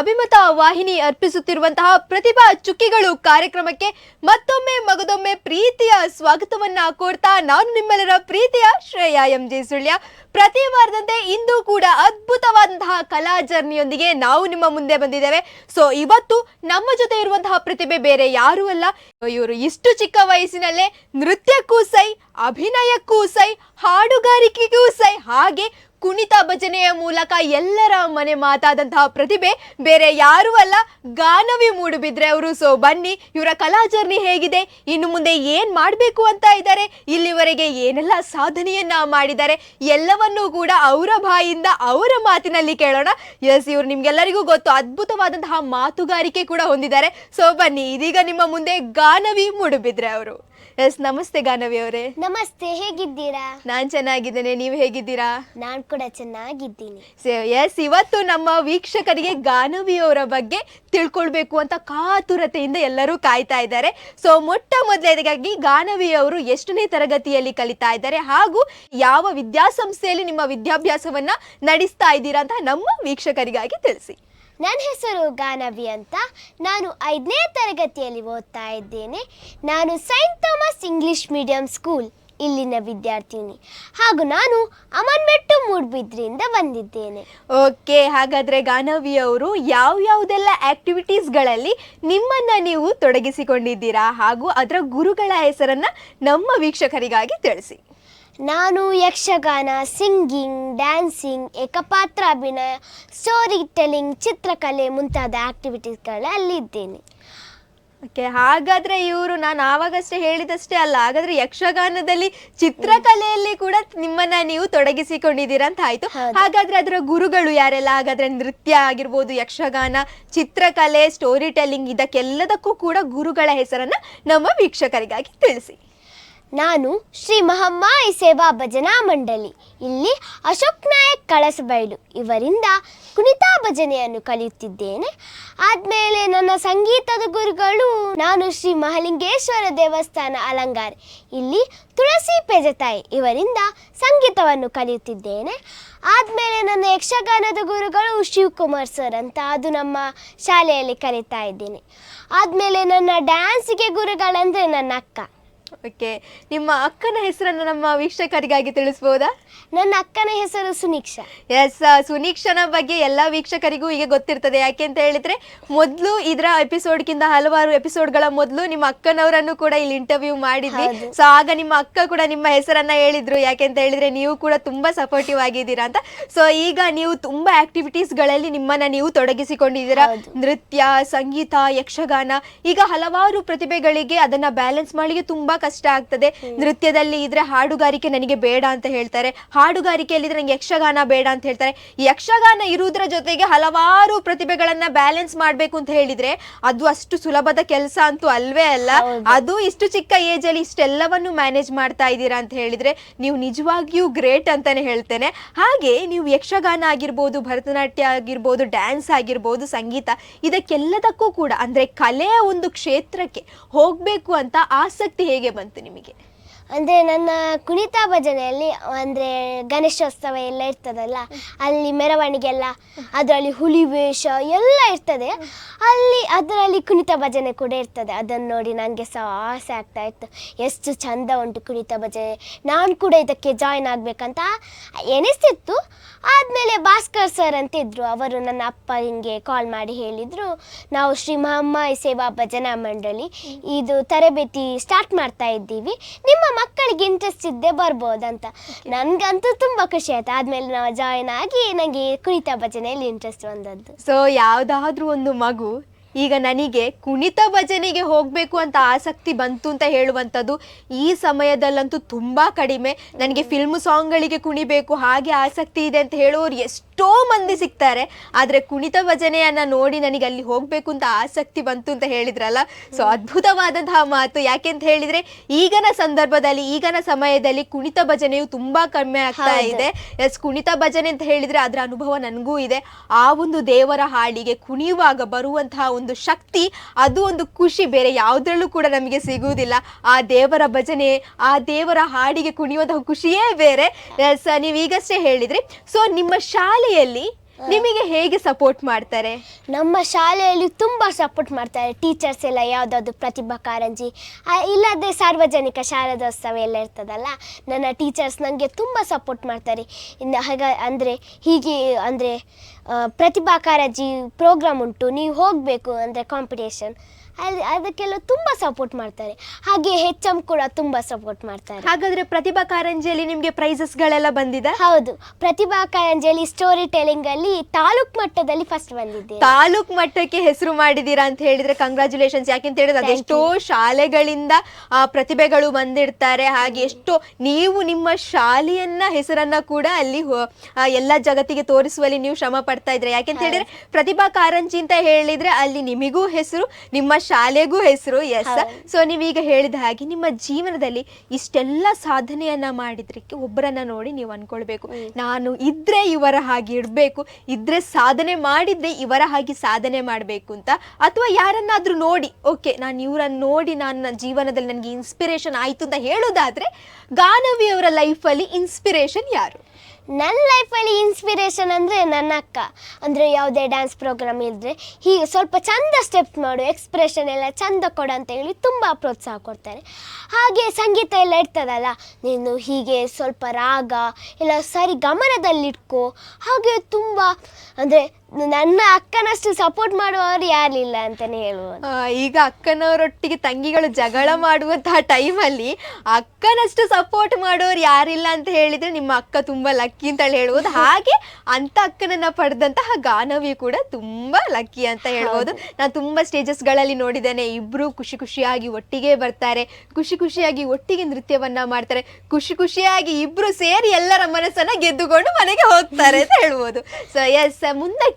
ಅಭಿಮತ ವಾಹಿನಿ ಅರ್ಪಿಸುತ್ತಿರುವಂತಹ ಪ್ರತಿಭಾ ಚುಕ್ಕಿಗಳು ಕಾರ್ಯಕ್ರಮಕ್ಕೆ ಮತ್ತೊಮ್ಮೆ ಮಗದೊಮ್ಮೆ ಪ್ರೀತಿಯ ಸ್ವಾಗತವನ್ನ ಕೋರ್ತಾ ನಾನು ನಿಮ್ಮೆಲ್ಲರ ಪ್ರೀತಿಯ ಶ್ರೇಯಾ ಎಂ ಜೆ ಸುಳ್ಯ. ಪ್ರತಿ ವಾರದಂತೆ ಇಂದು ಕೂಡ ಅದ್ಭುತವಾದಂತಹ ಕಲಾ ಜರ್ನಿಯೊಂದಿಗೆ ನಾವು ನಿಮ್ಮ ಮುಂದೆ ಬಂದಿದ್ದೇವೆ. ಸೊ ಇವತ್ತು ನಮ್ಮ ಜೊತೆ ಇರುವಂತಹ ಪ್ರತಿಭೆ ಬೇರೆ ಯಾರೂ ಅಲ್ಲ. ಇವರು ಇಷ್ಟು ಚಿಕ್ಕ ವಯಸ್ಸಿನಲ್ಲೇ ನೃತ್ಯಕ್ಕೂ ಸೈ, ಅಭಿನಯಕ್ಕೂ ಸೈ, ಹಾಡುಗಾರಿಕೆಗೂ ಸೈ, ಹಾಗೆ ಕುಣಿತ ಭಜನೆಯ ಮೂಲಕ ಎಲ್ಲರ ಮನೆ ಮಾತಾದಂತಹ ಪ್ರತಿಭೆ ಬೇರೆ ಯಾರೂ ಅಲ್ಲ. ಗಾನವಿ ಮೂಡುಬಿದ್ರೆ ಅವರು. ಸೊ ಬನ್ನಿ, ಇವರ ಕಲಾ ಜರ್ನಿ ಹೇಗಿದೆ? ಇನ್ನು ಮುಂದೆ ಏನ್ ಮಾಡಬೇಕು ಅಂತ ಇದ್ದಾರೆ? ಇಲ್ಲಿವರೆಗೆ ಏನೆಲ್ಲ ಸಾಧನೆಯನ್ನ ಮಾಡಿದ್ದಾರೆ? ಎಲ್ಲವನ್ನೂ ಕೂಡ ಅವರ ಬಾಯಿಂದ ಅವರ ಮಾತಿನಲ್ಲಿ ಕೇಳೋಣ. ಎಸ್ ಇವರು ನಿಮ್ಗೆಲ್ಲರಿಗೂ ಗೊತ್ತು, ಅದ್ಭುತವಾದಂತಹ ಮಾತುಗಾರಿಕೆ ಕೂಡ ಹೊಂದಿದ್ದಾರೆ. ಸೊ ಬನ್ನಿ, ಇದೀಗ ನಿಮ್ಮ ಮುಂದೆ ಗಾನವಿ ಮೂಡುಬಿದ್ರೆ ಅವರು. ಎಸ್ ನಮಸ್ತೆ ಗಾನವಿ ಅವರೇ. ನಮಸ್ತೆ ಹೇಗಿದ್ದೀರಾ? ನಾನ್ ಚೆನ್ನಾಗಿದ್ದೇನೆ ನೀವು ಹೇಗಿದ್ದೀರಾ? ನಾನು ಕೂಡ ಚೆನ್ನಾಗಿದ್ದೀನಿ. ಎಸ್ ಇವತ್ತು ನಮ್ಮ ವೀಕ್ಷಕರಿಗೆ ಗಾನವಿ ಅವರ ಬಗ್ಗೆ ತಿಳ್ಕೊಳ್ಬೇಕು ಅಂತ ಕಾತುರತೆಯಿಂದ ಎಲ್ಲರೂ ಕಾಯ್ತಾ ಇದ್ದಾರೆ. ಸೊ ಮೊಟ್ಟ ಮೊದಲನೇದಾಗಿ ಗಾನವಿಯವರು ಎಷ್ಟನೇ ತರಗತಿಯಲ್ಲಿ ಕಲಿತಾ ಇದ್ದಾರೆ ಹಾಗೂ ಯಾವ ವಿದ್ಯಾಸಂಸ್ಥೆಯಲ್ಲಿ ನಿಮ್ಮ ವಿದ್ಯಾಭ್ಯಾಸವನ್ನ ನಡೆಸ್ತಾ ಇದ್ದೀರಾ ಅಂತ ನಮ್ಮ ವೀಕ್ಷಕರಿಗಾಗಿ ತಿಳಿಸಿ. ನನ್ನ ಹೆಸರು ಗಾನವಿ ಅಂತ. ನಾನು ಐದನೇ ತರಗತಿಯಲ್ಲಿ ಓದ್ತಾ ಇದ್ದೇನೆ. ನಾನು Saint Thomas English medium school ಇಲ್ಲಿನ ವಿದ್ಯಾರ್ಥಿನಿ. ಹಾಗೂ ನಾನು ಅಮನ್ಮೆಟ್ಟು ಮೂಡ್ಬಿದ್ರಿಂದ ಬಂದಿದ್ದೇನೆ. ಓಕೆ, ಹಾಗಾದ್ರೆ ಗಾನವಿ ಅವರು ಯಾವ ಯಾವುದೆಲ್ಲ ಆಕ್ಟಿವಿಟೀಸ್ಗಳಲ್ಲಿ ನಿಮ್ಮನ್ನ ನೀವು ತೊಡಗಿಸಿಕೊಂಡಿದ್ದೀರಾ ಹಾಗೂ ಅದರ ಗುರುಗಳ ಹೆಸರನ್ನ ನಮ್ಮ ವೀಕ್ಷಕರಿಗಾಗಿ ತಿಳಿಸಿ. ನಾನು ಯಕ್ಷಗಾನ ಸಿಂಗಿಂಗ್ ಡ್ಯಾನ್ಸಿಂಗ್ ಏಕಪಾತ್ರ ಅಭಿನಯ ಸ್ಟೋರಿ ಟೆಲ್ಲಿಂಗ್ ಚಿತ್ರಕಲೆ ಮುಂತಾದ ಆಕ್ಟಿವಿಟೀಸ್ಗಳಲ್ಲಿ ಇದ್ದೇನೆ ಓಕೆ ಹಾಗಾದ್ರೆ ಇವರು ನಾನು ಆವಾಗಷ್ಟೇ ಹೇಳಿದಷ್ಟೇ ಅಲ್ಲ ಹಾಗಾದ್ರೆ ಯಕ್ಷಗಾನದಲ್ಲಿ ಚಿತ್ರಕಲೆಯಲ್ಲಿ ಕೂಡ ನಿಮ್ಮನ್ನ ನೀವು ತೊಡಗಿಸಿಕೊಂಡಿದ್ದೀರಾ ಅಂತ ಆಯ್ತು. ಹಾಗಾದ್ರೆ ಅದರ ಗುರುಗಳು ಯಾರೆಲ್ಲ? ಹಾಗಾದ್ರೆ ನೃತ್ಯ ಆಗಿರ್ಬೋದು ಯಕ್ಷಗಾನ ಚಿತ್ರಕಲೆ ಸ್ಟೋರಿ ಟೆಲ್ಲಿಂಗ್ ಇದಕ್ಕೆಲ್ಲದಕ್ಕೂ ಕೂಡ ಗುರುಗಳ ಹೆಸರನ್ನ ನಮ್ಮ ವೀಕ್ಷಕರಿಗಾಗಿ ತಿಳಿಸಿ. ನಾನು ಶ್ರೀ ಮಹಮ್ಮಾಯಿ ಸೇವಾ ಭಜನಾ ಮಂಡಳಿ. ಇಲ್ಲಿ ಅಶೋಕ್ ನಾಯಕ್ ಕಳಸಬೈಲು ಇವರಿಂದ ಕುಣಿತಾ ಭಜನೆಯನ್ನು ಕಲಿಯುತ್ತಿದ್ದೇನೆ. ಆದಮೇಲೆ ನನ್ನ ಸಂಗೀತದ ಗುರುಗಳು ನಾನು ಶ್ರೀ ಮಹಲಿಂಗೇಶ್ವರ ದೇವಸ್ಥಾನ ಅಲಂಗಾರ್. ಇಲ್ಲಿ ತುಳಸಿ ಪೆಜತಾಯಿ ಇವರಿಂದ ಸಂಗೀತವನ್ನು ಕಲಿಯುತ್ತಿದ್ದೇನೆ. ಆದಮೇಲೆ ನನ್ನ ಯಕ್ಷಗಾನದ ಗುರುಗಳು ಶಿವಕುಮಾರ್ ಸರ್ ಅಂತ ಅದು ನಮ್ಮ ಶಾಲೆಯಲ್ಲಿ ಕಲಿತಾ ಇದ್ದೇನೆ. ಆದಮೇಲೆ ನನ್ನ ಡ್ಯಾನ್ಸಿಗೆ ಗುರುಗಳಂದರೆ ನನ್ನ ಅಕ್ಕ. ಓಕೆ ನಿಮ್ಮ ಅಕ್ಕನ ಹೆಸರನ್ನ ನಮ್ಮ ವೀಕ್ಷಕರಿಗಾಗಿ ತಿಳಿಸ್ಬೋದಾ? ನನ್ನ ಅಕ್ಕನ ಹೆಸರು ಸುನೀಕ್ಷಾ. ಎಸ್ ಸುನೀಕ್ಷನ ಬಗ್ಗೆ ಎಲ್ಲ ವೀಕ್ಷಕರಿಗೂ ಈಗ ಗೊತ್ತಿರ್ತದೆ. ಯಾಕೆ ಅಂತ ಹೇಳಿದ್ರೆ ಮೊದಲು ಇದರ ಎಪಿಸೋಡ್ಗಿಂತ ಹಲವಾರು ಎಪಿಸೋಡ್ಗಳ ಮೊದಲು ನಿಮ್ಮ ಅಕ್ಕನವರನ್ನು ಕೂಡ ಇಲ್ಲಿ ಇಂಟರ್ವ್ಯೂ ಮಾಡಿದ್ವಿ. ಸೊ ಆಗ ನಿಮ್ಮ ಅಕ್ಕ ಕೂಡ ನಿಮ್ಮ ಹೆಸರನ್ನ ಹೇಳಿದ್ರು. ಯಾಕೆ ಅಂತ ಹೇಳಿದ್ರೆ ನೀವು ಕೂಡ ತುಂಬಾ ಸಪೋರ್ಟಿವ್ ಆಗಿದ್ದೀರಾ ಅಂತ. ಸೊ ಈಗ ನೀವು ತುಂಬಾ ಆಕ್ಟಿವಿಟೀಸ್ಗಳಲ್ಲಿ ನಿಮ್ಮನ್ನ ನೀವು ತೊಡಗಿಸಿಕೊಂಡಿದ್ದೀರಾ. ನೃತ್ಯ ಸಂಗೀತ ಯಕ್ಷಗಾನ ಈಗ ಹಲವಾರು ಪ್ರತಿಭೆಗಳಿಗೆ ಅದನ್ನ ಬ್ಯಾಲೆನ್ಸ್ ಮಾಡಲಿಕ್ಕೆ ತುಂಬಾ ಕಷ್ಟ ಆಗ್ತದೆ. ನೃತ್ಯದಲ್ಲಿ ಇದ್ರೆ ಹಾಡುಗಾರಿಕೆ ನನಗೆ ಬೇಡ ಅಂತ ಹೇಳ್ತಾರೆ. ಹಾಡುಗಾರಿಕೆಯಲ್ಲಿ ಇದ್ರೆ ನಂಗೆ ಯಕ್ಷಗಾನ ಬೇಡ ಅಂತ ಹೇಳ್ತಾರೆ. ಯಕ್ಷಗಾನ ಇರುವುದರ ಜೊತೆಗೆ ಹಲವಾರು ಪ್ರತಿಭೆಗಳನ್ನ ಬ್ಯಾಲೆನ್ಸ್ ಮಾಡ್ಬೇಕು ಅಂತ ಹೇಳಿದ್ರೆ ಅದು ಅಷ್ಟು ಸುಲಭದ ಕೆಲಸ ಅಂತೂ ಅಲ್ವೇ ಅಲ್ಲ. ಅದು ಇಷ್ಟು ಚಿಕ್ಕ ಏಜ್ ಅಲ್ಲಿ ಇಷ್ಟೆಲ್ಲವನ್ನು ಮ್ಯಾನೇಜ್ ಮಾಡ್ತಾ ಇದ್ದೀರಾ ಅಂತ ಹೇಳಿದ್ರೆ ನೀವು ನಿಜವಾಗಿಯೂ ಗ್ರೇಟ್ ಅಂತಾನೆ ಹೇಳ್ತೇನೆ. ಹಾಗೆ ನೀವು ಯಕ್ಷಗಾನ ಆಗಿರ್ಬೋದು ಭರತನಾಟ್ಯ ಆಗಿರ್ಬೋದು ಡ್ಯಾನ್ಸ್ ಆಗಿರ್ಬೋದು ಸಂಗೀತ ಇದಕ್ಕೆಲ್ಲದಕ್ಕೂ ಕೂಡ ಅಂದ್ರೆ ಕಲೆಯ ಒಂದು ಕ್ಷೇತ್ರಕ್ಕೆ ಹೋಗ್ಬೇಕು ಅಂತ ಆಸಕ್ತಿ ಹೇಗೆ ಬಂತು ನಿಮಗೆ. ಅಂದರೆ ನನ್ನ ಕುಣಿತ ಭಜನೆಯಲ್ಲಿ ಅಂದರೆ ಗಣೇಶೋತ್ಸವ ಎಲ್ಲ ಇರ್ತದಲ್ಲ, ಅಲ್ಲಿ ಮೆರವಣಿಗೆ ಎಲ್ಲ ಅದರಲ್ಲಿ ಹುಲಿ ವೇಷ ಎಲ್ಲ ಇರ್ತದೆ. ಅಲ್ಲಿ, ಅದರಲ್ಲಿ ಕುಣಿತ ಭಜನೆ ಕೂಡ ಇರ್ತದೆ. ಅದನ್ನು ನೋಡಿ ನನಗೆ ಸಹ ಆಸೆ ಆಗ್ತಾ ಇತ್ತು. ಎಷ್ಟು ಚಂದ ಉಂಟು ಕುಣಿತ ಭಜನೆ. ನಾನು ಕೂಡ ಇದಕ್ಕೆ ಜಾಯ್ನ್ ಆಗಬೇಕಂತ ಎನಿಸ್ತಿತ್ತು ಆದಮೇಲೆ ಭಾಸ್ಕರ್ ಸರ್ ಅಂತ ಇದ್ದರು ಅವರು ನನ್ನ ಅಪ್ಪ ಹಿಂಗೆ ಕಾಲ್ ಮಾಡಿ ಹೇಳಿದರು ನಾವು ಶ್ರೀ ಮಹಮ್ಮಾಯಿ ಸೇವಾ ಭಜನಾ ಮಂಡಳಿ ಇದು ತರಬೇತಿ ಸ್ಟಾರ್ಟ್ ಮಾಡ್ತಾ ಇದ್ದೀವಿ. ನಿಮ್ಮ ಮಕ್ಕಳಿಗೆ ಇಂಟ್ರೆಸ್ಟ್ ಇದ್ದೇ ಬರ್ಬೋದಂತ. ನನಗಂತೂ ತುಂಬ ಖುಷಿ ಆಯ್ತು. ಆದಮೇಲೆ ನಾವು ಜಾಯ್ನ್ ಆಗಿ ನನಗೆ ಕುಣಿತ ಭಜನೆಯಲ್ಲಿ ಇಂಟ್ರೆಸ್ಟ್ ಬಂದದ್ದು. ಸೊ ಯಾವುದಾದ್ರೂ ಒಂದು ಮಗು ಈಗ ನನಗೆ ಕುಣಿತ ಭಜನೆಗೆ ಹೋಗಬೇಕು ಅಂತ ಆಸಕ್ತಿ ಬಂತು ಅಂತ ಹೇಳುವಂಥದ್ದು ಈ ಸಮಯದಲ್ಲಂತೂ ತುಂಬಾ ಕಡಿಮೆ. ನನಗೆ ಫಿಲ್ಮ್ ಸಾಂಗ್ಗಳಿಗೆ ಕುಣಿಬೇಕು ಹಾಗೆ ಆಸಕ್ತಿ ಇದೆ ಅಂತ ಹೇಳುವವರು ಎಷ್ಟೋ ಮಂದಿ ಸಿಗ್ತಾರೆ. ಆದರೆ ಕುಣಿತ ಭಜನೆಯನ್ನು ನೋಡಿ ನನಗೆ ಅಲ್ಲಿ ಹೋಗಬೇಕು ಅಂತ ಆಸಕ್ತಿ ಬಂತು ಅಂತ ಹೇಳಿದ್ರಲ್ಲ? ಸೊ ಅದ್ಭುತವಾದಂತಹ ಮಾತು. ಯಾಕೆ ಅಂತ ಹೇಳಿದ್ರೆ ಈಗನ ಸಂದರ್ಭದಲ್ಲಿ ಈಗನ ಸಮಯದಲ್ಲಿ ಕುಣಿತ ಭಜನೆಯು ತುಂಬಾ ಕಡಿಮೆ ಆಗ್ತಾ ಇದೆ. ಎಸ್ ಕುಣಿತ ಭಜನೆ ಅಂತ ಹೇಳಿದ್ರೆ ಅದರ ಅನುಭವ ನನಗೂ ಇದೆ. ಆ ಒಂದು ದೇವರ ಹಾಡಿಗೆ ಕುಣಿಯುವಾಗ ಬರುವಂತಹ ಒಂದು ಶಕ್ತಿ, ಅದು ಒಂದು ಖುಷಿ. ಬೇರೆ ಯಾವುದರಲ್ಲೂ ಕೂಡ ನಮಗೆ ಸಿಗುವುದಿಲ್ಲ. ಆ ದೇವರ ಭಜನೆ, ಆ ದೇವರ ಹಾಡಿಗೆ ಕುಣಿಯುವಂತಹ ಖುಷಿಯೇ ಬೇರೆ. ಸ ನೀವು ಈಗಷ್ಟೇ ಹೇಳಿದ್ರಿ. ಸೊ ನಿಮ್ಮ ಶಾಲೆಯಲ್ಲಿ ನಿಮಗೆ ಹೇಗೆ ಸಪೋರ್ಟ್ ಮಾಡ್ತಾರೆ? ನಮ್ಮ ಶಾಲೆಯಲ್ಲಿ ತುಂಬ ಸಪೋರ್ಟ್ ಮಾಡ್ತಾರೆ. ಟೀಚರ್ಸ್ ಎಲ್ಲ ಯಾವುದಾದ್ರು ಪ್ರತಿಭಾ ಕಾರಂಜಿ ಇಲ್ಲದೆ ಸಾರ್ವಜನಿಕ ಶಾರದೋತ್ಸವ ಎಲ್ಲ ಇರ್ತದಲ್ಲ, ನನ್ನ ಟೀಚರ್ಸ್ ನನಗೆ ತುಂಬ ಸಪೋರ್ಟ್ ಮಾಡ್ತಾರೆ. ಇನ್ನು ಹಾಗ, ಅಂದರೆ ಹೀಗೆ, ಅಂದರೆ ಪ್ರತಿಭಾ ಕಾರಂಜಿ ಪ್ರೋಗ್ರಾಮ್ ಉಂಟು, ನೀವು ಹೋಗಬೇಕು, ಅಂದರೆ ಕಾಂಪಿಟೇಷನ್ ಅಲ್ಲಿ ಅದಕ್ಕೆಲ್ಲ ತುಂಬ ಸಪೋರ್ಟ್ ಮಾಡ್ತಾರೆ. ಹಾಗೆ ಹೆಚ್ ಎಂ ಕೂಡ ತುಂಬ ಸಪೋರ್ಟ್ ಮಾಡ್ತಾರೆ. ಹಾಗಾದ್ರೆ ಪ್ರತಿಭಾ ಕಾರಂಜಿಯಲ್ಲಿ ನಿಮಗೆ ಪ್ರೈಸಸ್ ಗಳೆಲ್ಲ ಬಂದಿದೆ? ಹೌದು. ಪ್ರತಿಭಾ ಕಾರಂಜಿಯಲ್ಲಿ ಸ್ಟೋರಿ ಟೆಲಿಂಗ್ ಅಲ್ಲಿ ತಾಲೂಕ್ ಮಟ್ಟದಲ್ಲಿ ಫಸ್ಟ್ ಬಂದಿದ್ದೆ ತಾಲೂಕ್ ಮಟ್ಟಕ್ಕೆ ಹೆಸರು ಮಾಡಿದೀರಾ ಅಂತ ಹೇಳಿದ್ರೆ ಕಂಗ್ರಾಚುಲೇಷನ್ಸ್ ಯಾಕೆಂತ ಹೇಳಿದ್ರೆ ಅದೆಷ್ಟೋ ಶಾಲೆಗಳಿಂದ ಆ, ಪ್ರತಿಭೆಗಳು ಬಂದಿರ್ತಾರೆ. ಹಾಗೆ ಎಷ್ಟೋ ನೀವು ನಿಮ್ಮ ಶಾಲೆಯನ್ನ ಹೆಸರನ್ನ ಕೂಡ ಅಲ್ಲಿ ಎಲ್ಲ ಜಗತ್ತಿಗೆ ತೋರಿಸುವಲ್ಲಿ ನೀವು ಶ್ರಮ ಪಡ್ತಾ ಇದ್ರೆ. ಯಾಕೆಂತ ಹೇಳಿದ್ರೆ ಪ್ರತಿಭಾ ಕಾರಂಜಿ ಅಂತ ಹೇಳಿದ್ರೆ ಅಲ್ಲಿ ನಿಮಗೂ ಹೆಸರು ನಿಮ್ಮ ಶಾಲೆಗೂ ಹೆಸರು ಎಸ್. ಸೊ ನೀವೀಗ ಹೇಳಿದ ಹಾಗೆ ನಿಮ್ಮ ಜೀವನದಲ್ಲಿ ಇಷ್ಟೆಲ್ಲ ಸಾಧನೆಯನ್ನ ಮಾಡಿದ್ರಕ್ಕೆ ಒಬ್ಬರನ್ನ ನೋಡಿ ನೀವು ಅನ್ಕೊಳ್ಬೇಕು. ನಾನು ಇದ್ರೆ ಇವರ ಹಾಗೆ ಇರಬೇಕು ಇದ್ರೆ ಸಾಧನೆ ಮಾಡಿದ್ರೆ ಇವರ ಹಾಗೆ ಸಾಧನೆ ಮಾಡಬೇಕು ಅಂತ. ಅಥವಾ ಯಾರನ್ನಾದ್ರೂ ನೋಡಿ ಓಕೆ ನಾನು ಇವರನ್ನ ನೋಡಿ ನನ್ನ ಜೀವನದಲ್ಲಿ ನನಗೆ ಇನ್ಸ್ಪಿರೇಷನ್ ಆಯ್ತು ಅಂತ ಹೇಳೋದಾದ್ರೆ ಗಾನವಿ ಅವರ ಲೈಫಲ್ಲಿ ಇನ್ಸ್ಪಿರೇಷನ್ ಯಾರು? ನನ್ನ ಲೈಫಲ್ಲಿ ಇನ್ಸ್ಪಿರೇಷನ್ ಅಂದರೆ ನನ್ನ ಅಕ್ಕ. ಅಂದರೆ ಯಾವುದೇ ಡ್ಯಾನ್ಸ್ ಪ್ರೋಗ್ರಾಮ್ ಇದ್ದರೆ ಹೀಗೆ ಸ್ವಲ್ಪ ಚಂದ ಸ್ಟೆಪ್ ಮಾಡು ಎಕ್ಸ್ಪ್ರೆಷನ್ ಎಲ್ಲ ಚಂದ ಕೊಡು ಅಂತ ಹೇಳಿ ತುಂಬ ಪ್ರೋತ್ಸಾಹ ಕೊಡ್ತಾರೆ. ಹಾಗೆ ಸಂಗೀತ ಎಲ್ಲ ಇರ್ತದಲ್ಲ, ನೀನು ಹೀಗೆ ಸ್ವಲ್ಪ ರಾಗ, ಎಲ್ಲ ಸರಿ ಗಮನದಲ್ಲಿಟ್ಕೋ. ಹಾಗೆ ತುಂಬ ಅಂದರೆ ನನ್ನ ಅಕ್ಕನಷ್ಟು ಸಪೋರ್ಟ್ ಮಾಡುವವರು ಯಾರಿಲ್ಲ ಅಂತಾನೆ ಹೇಳ್ಬೋದು ಆ, ಈಗ ಅಕ್ಕನವರೊಟ್ಟಿಗೆ ತಂಗಿಗಳು ಜಗಳ ಮಾಡುವಂತಹ ಟೈಮಲ್ಲಿ ಅಕ್ಕನಷ್ಟು ಸಪೋರ್ಟ್ ಮಾಡೋರು ಯಾರಿಲ್ಲ ಅಂತ ಹೇಳಿದ್ರೆ ನಿಮ್ಮ ಅಕ್ಕ ತುಂಬಾ ಲಕ್ಕಿ ಅಂತ ಹೇಳ್ಬೋದು ಹಾಗೆ ಅಂತ ಅಕ್ಕನನ್ನ ಪಡೆದಂತಹ ಗಾನವಿ ಕೂಡ ತುಂಬಾ ಲಕ್ಕಿ ಅಂತ ಹೇಳ್ಬೋದು ನಾನು ತುಂಬಾ ಸ್ಟೇಜಸ್ಗಳಲ್ಲಿ ನೋಡಿದ್ದೇನೆ. ಇಬ್ರು ಖುಷಿ ಖುಷಿಯಾಗಿ ಒಟ್ಟಿಗೆ ಬರ್ತಾರೆ. ಖುಷಿ ಖುಷಿಯಾಗಿ ಒಟ್ಟಿಗೆ ನೃತ್ಯವನ್ನ ಮಾಡ್ತಾರೆ. ಖುಷಿ ಖುಷಿಯಾಗಿ ಇಬ್ರು ಸೇರಿ ಎಲ್ಲರ ಮನಸ್ಸನ್ನ ಗೆದ್ದುಕೊಂಡು ಮನೆಗೆ ಹೋಗ್ತಾರೆ ಅಂತ ಹೇಳ್ಬೋದು ಸೊ ಎಸ್ ಮುಂದಕ್ಕೆ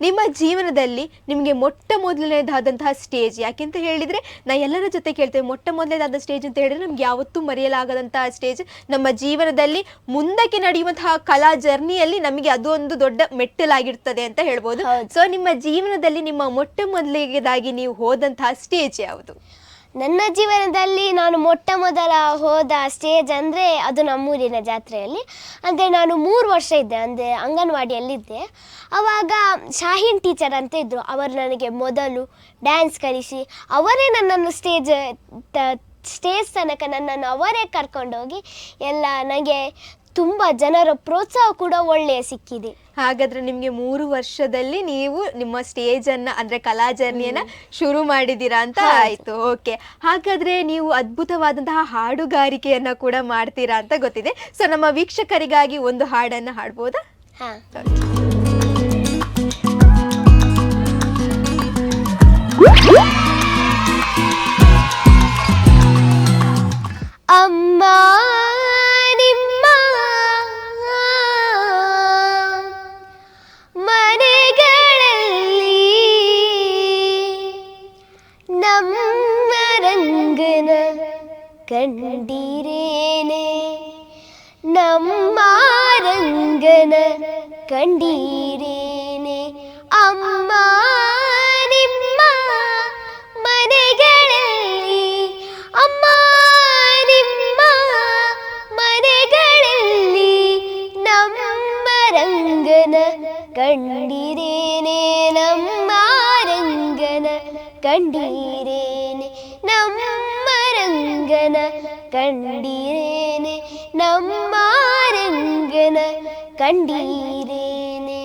ನಿಮ್ಮ ಜೀವನದಲ್ಲಿ ನಿಮಗೆ ಮೊಟ್ಟ ಮೊದಲನೇದಾದಂತಹ ಸ್ಟೇಜ್ ಯಾಕೆಂತ ಹೇಳಿದ್ರೆ ನಾ ಎಲ್ಲರ ಜೊತೆ ಕೇಳ್ತೇವೆ ಮೊಟ್ಟ ಮೊದಲನೇದಾದ ಸ್ಟೇಜ್ ಅಂತ ಹೇಳಿದ್ರೆ ನಮ್ಗೆ ಯಾವತ್ತೂ ಮರೆಯಲಾಗದಂತಹ ಸ್ಟೇಜ್. ನಮ್ಮ ಜೀವನದಲ್ಲಿ ಮುಂದಕ್ಕೆ ನಡೆಯುವಂತಹ ಕಲಾ ಜರ್ನಿಯಲ್ಲಿ ನಮಗೆ ಅದು ಒಂದು ದೊಡ್ಡ ಮೆಟ್ಟಲಾಗಿರ್ತದೆ ಅಂತ ಹೇಳ್ಬೋದು. ಸೊ ನಿಮ್ಮ ಜೀವನದಲ್ಲಿ ನಿಮ್ಮ ಮೊಟ್ಟ ಮೊದಲಿಗೆದಾಗಿ ನೀವು ಹೋದಂತಹ ಸ್ಟೇಜ್ ಯಾವುದು? ನನ್ನ ಜೀವನದಲ್ಲಿ ನಾನು ಮೊಟ್ಟ ಮೊದಲ ಹೋದ ಸ್ಟೇಜ್ ಅಂದರೆ ಅದು ನಮ್ಮೂರಿನ ಜಾತ್ರೆಯಲ್ಲಿ. ಅಂದರೆ ನಾನು ಮೂರು ವರ್ಷ ಇದ್ದೆ, ಅಂದರೆ ಅಂಗನವಾಡಿಯಲ್ಲಿದ್ದೆ. ಆವಾಗ ಶಾಹೀನ್ ಟೀಚರ್ ಅಂತ ಇದ್ದರು ಅವರು ನನಗೆ ಮೊದಲು ಡ್ಯಾನ್ಸ್ ಕಲಿಸಿ, ಅವರೇ ನನ್ನನ್ನು ಸ್ಟೇಜ್ ಸ್ಟೇಜ್ ತನಕ ನನ್ನನ್ನು ಅವರೇ ಕರ್ಕೊಂಡೋಗಿ, ಎಲ್ಲ ನನಗೆ ತುಂಬ ಜನರ ಪ್ರೋತ್ಸಾಹ ಕೂಡ ಒಳ್ಳೆಯ ಸಿಕ್ಕಿದೆ. ಹಾಗಾದ್ರೆ ನಿಮ್ಗೆ ಮೂರು ವರ್ಷದಲ್ಲಿ ನೀವು ನಿಮ್ಮ ಸ್ಟೇಜ್ ಅನ್ನ ಅಂದ್ರೆ ಕಲಾ ಜರ್ನಿಯನ್ನ ಶುರು ಮಾಡಿದೀರಾ ಅಂತ. ಆಯ್ತು ಓಕೆ ಹಾಗಾದ್ರೆ ನೀವು ಅದ್ಭುತವಾದಂತಹ ಹಾಡುಗಾರಿಕೆಯನ್ನ ಕೂಡ ಮಾಡ್ತೀರಾ ಅಂತ ಗೊತ್ತಿದೆ. ಸೊ ನಮ್ಮ ವೀಕ್ಷಕರಿಗಾಗಿ ಒಂದು ಹಾಡನ್ನ ಹಾಡ್ಬೋದಾ? ಹಾಂ. ಅಮ್ಮ ಕಂಡಿರೇನೆ ನಮ್ಮ ರಂಗನ ಕಂಡೀರೇನೆ ಅಮ್ಮ ನಿಮ್ಮ ಮನೆಗಳಲ್ಲಿ ಅಮ್ಮ ನಿಮ್ಮ ಮನೆಗಳಲ್ಲಿ ನಮ್ಮ ಕಂಡೀರೇನೆ ನಮ್ಮ ರಂಗನ ಕಂಡೀರೇನೆ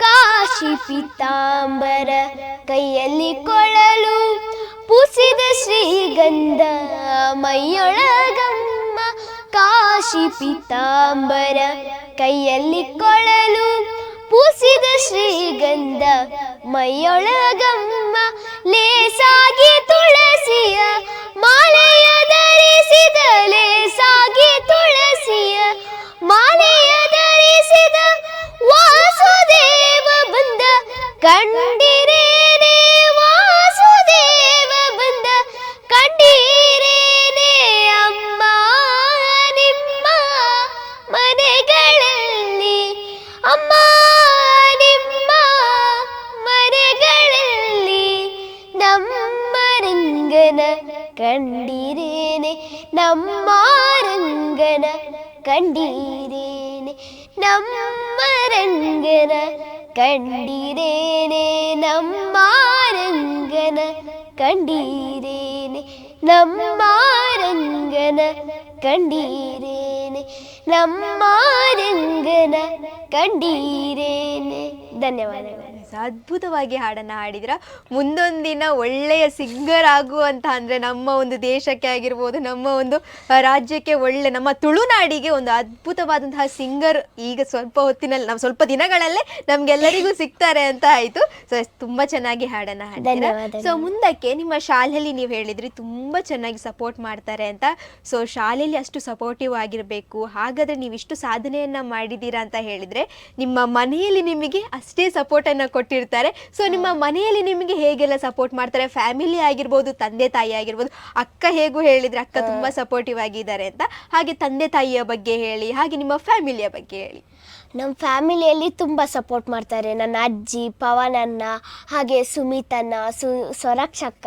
ಕಾಶಿ ಪಿತಾಂಬರ ಕೈಯಲ್ಲಿ ಕೊಳಲು ಪುಸಿದ ಶ್ರೀಗಂಧ ಮೈಯೊಳಗಮ್ಮ ಕಾಶಿ ಪಿತಾಂಬರ ಕೈಯಲ್ಲಿ ಕೊಳಲು ಪೂಸಿದ ಶ್ರೀಗಂಧ ಮೈಯೊಳಗಮ್ಮ കണ്ടീരേനെ നമ്മ രംഗന കണ്ടീരേനെ ധന്യവാദങ്ങൾ. ಅದ್ಭುತವಾಗಿ ಹಾಡನ್ನ ಹಾಡಿದ್ರ. ಮುಂದೊಂದಿನ ಒಳ್ಳೆಯ ಸಿಂಗರ್ ಆಗುವಂತ ಅಂದ್ರೆ ನಮ್ಮ ಒಂದು ದೇಶಕ್ಕೆ ಆಗಿರ್ಬೋದು ನಮ್ಮ ಒಂದು ರಾಜ್ಯಕ್ಕೆ ಒಳ್ಳೆ ನಮ್ಮ ತುಳುನಾಡಿಗೆ ಒಂದು ಅದ್ಭುತವಾದಂತಹ ಸಿಂಗರ್ ಈಗ ಸ್ವಲ್ಪ ಹೊತ್ತಿನಲ್ಲಿ ನಾವು ಸ್ವಲ್ಪ ದಿನಗಳಲ್ಲೇ ನಮ್ಗೆಲ್ಲರಿಗೂ ಸಿಗ್ತಾರೆ ಅಂತ ಆಯ್ತು. ಸೊ ತುಂಬಾ ಚೆನ್ನಾಗಿ ಹಾಡನ್ನ ಹಾಡಿದ್ರ ಧನ್ಯವಾದಗಳು. ಸೊ ಮುಂದಕ್ಕೆ ನಿಮ್ಮ ಶಾಲೆಯಲ್ಲಿ ನೀವು ಹೇಳಿದ್ರಿ ತುಂಬಾ ಚೆನ್ನಾಗಿ ಸಪೋರ್ಟ್ ಮಾಡ್ತಾರೆ ಅಂತ. ಸೊ ಶಾಲೆಯಲ್ಲಿ ಅಷ್ಟು ಸಪೋರ್ಟಿವ್ ಆಗಿರಬೇಕು. ಹಾಗಾದ್ರೆ ನೀವು ಇಷ್ಟು ಸಾಧನೆಯನ್ನ ಮಾಡಿದ್ದೀರಾ ಅಂತ ಹೇಳಿದ್ರೆ ನಿಮ್ಮ ಮನೆಯಲ್ಲಿ ನಿಮಗೆ ಅಷ್ಟೇ ಸಪೋರ್ಟ್ ಅನ್ನ ಕೊಟ್ಟಿರ್ತಾರೆ. ಸೊ ನಿಮ್ಮ ಮನೆಯಲ್ಲಿ ನಿಮಗೆ ಹೇಗೆಲ್ಲ ಸಪೋರ್ಟ್ ಮಾಡ್ತಾರೆ? ಫ್ಯಾಮಿಲಿ ಆಗಿರ್ಬೋದು ತಂದೆ ತಾಯಿ ಆಗಿರ್ಬೋದು ಅಕ್ಕ ಹೇಗೂ ಹೇಳಿದ್ರೆ ಅಕ್ಕ ತುಂಬಾ ಸಪೋರ್ಟಿವ್ ಆಗಿದ್ದಾರೆ ಅಂತ. ಹಾಗೆ ತಂದೆ ತಾಯಿಯ ಬಗ್ಗೆ ಹೇಳಿ ಹಾಗೆ ನಿಮ್ಮ ಫ್ಯಾಮಿಲಿಯ ಬಗ್ಗೆ ಹೇಳಿ. ನಮ್ಮ ಫ್ಯಾಮಿಲಿಯಲ್ಲಿ ತುಂಬ ಸಪೋರ್ಟ್ ಮಾಡ್ತಾರೆ. ನನ್ನ ಅಜ್ಜಿ ಪವನನ್ನ ಹಾಗೆ ಸುಮಿತನ್ನ ಸು ಸ್ವರಕ್ಷಕ್ಕ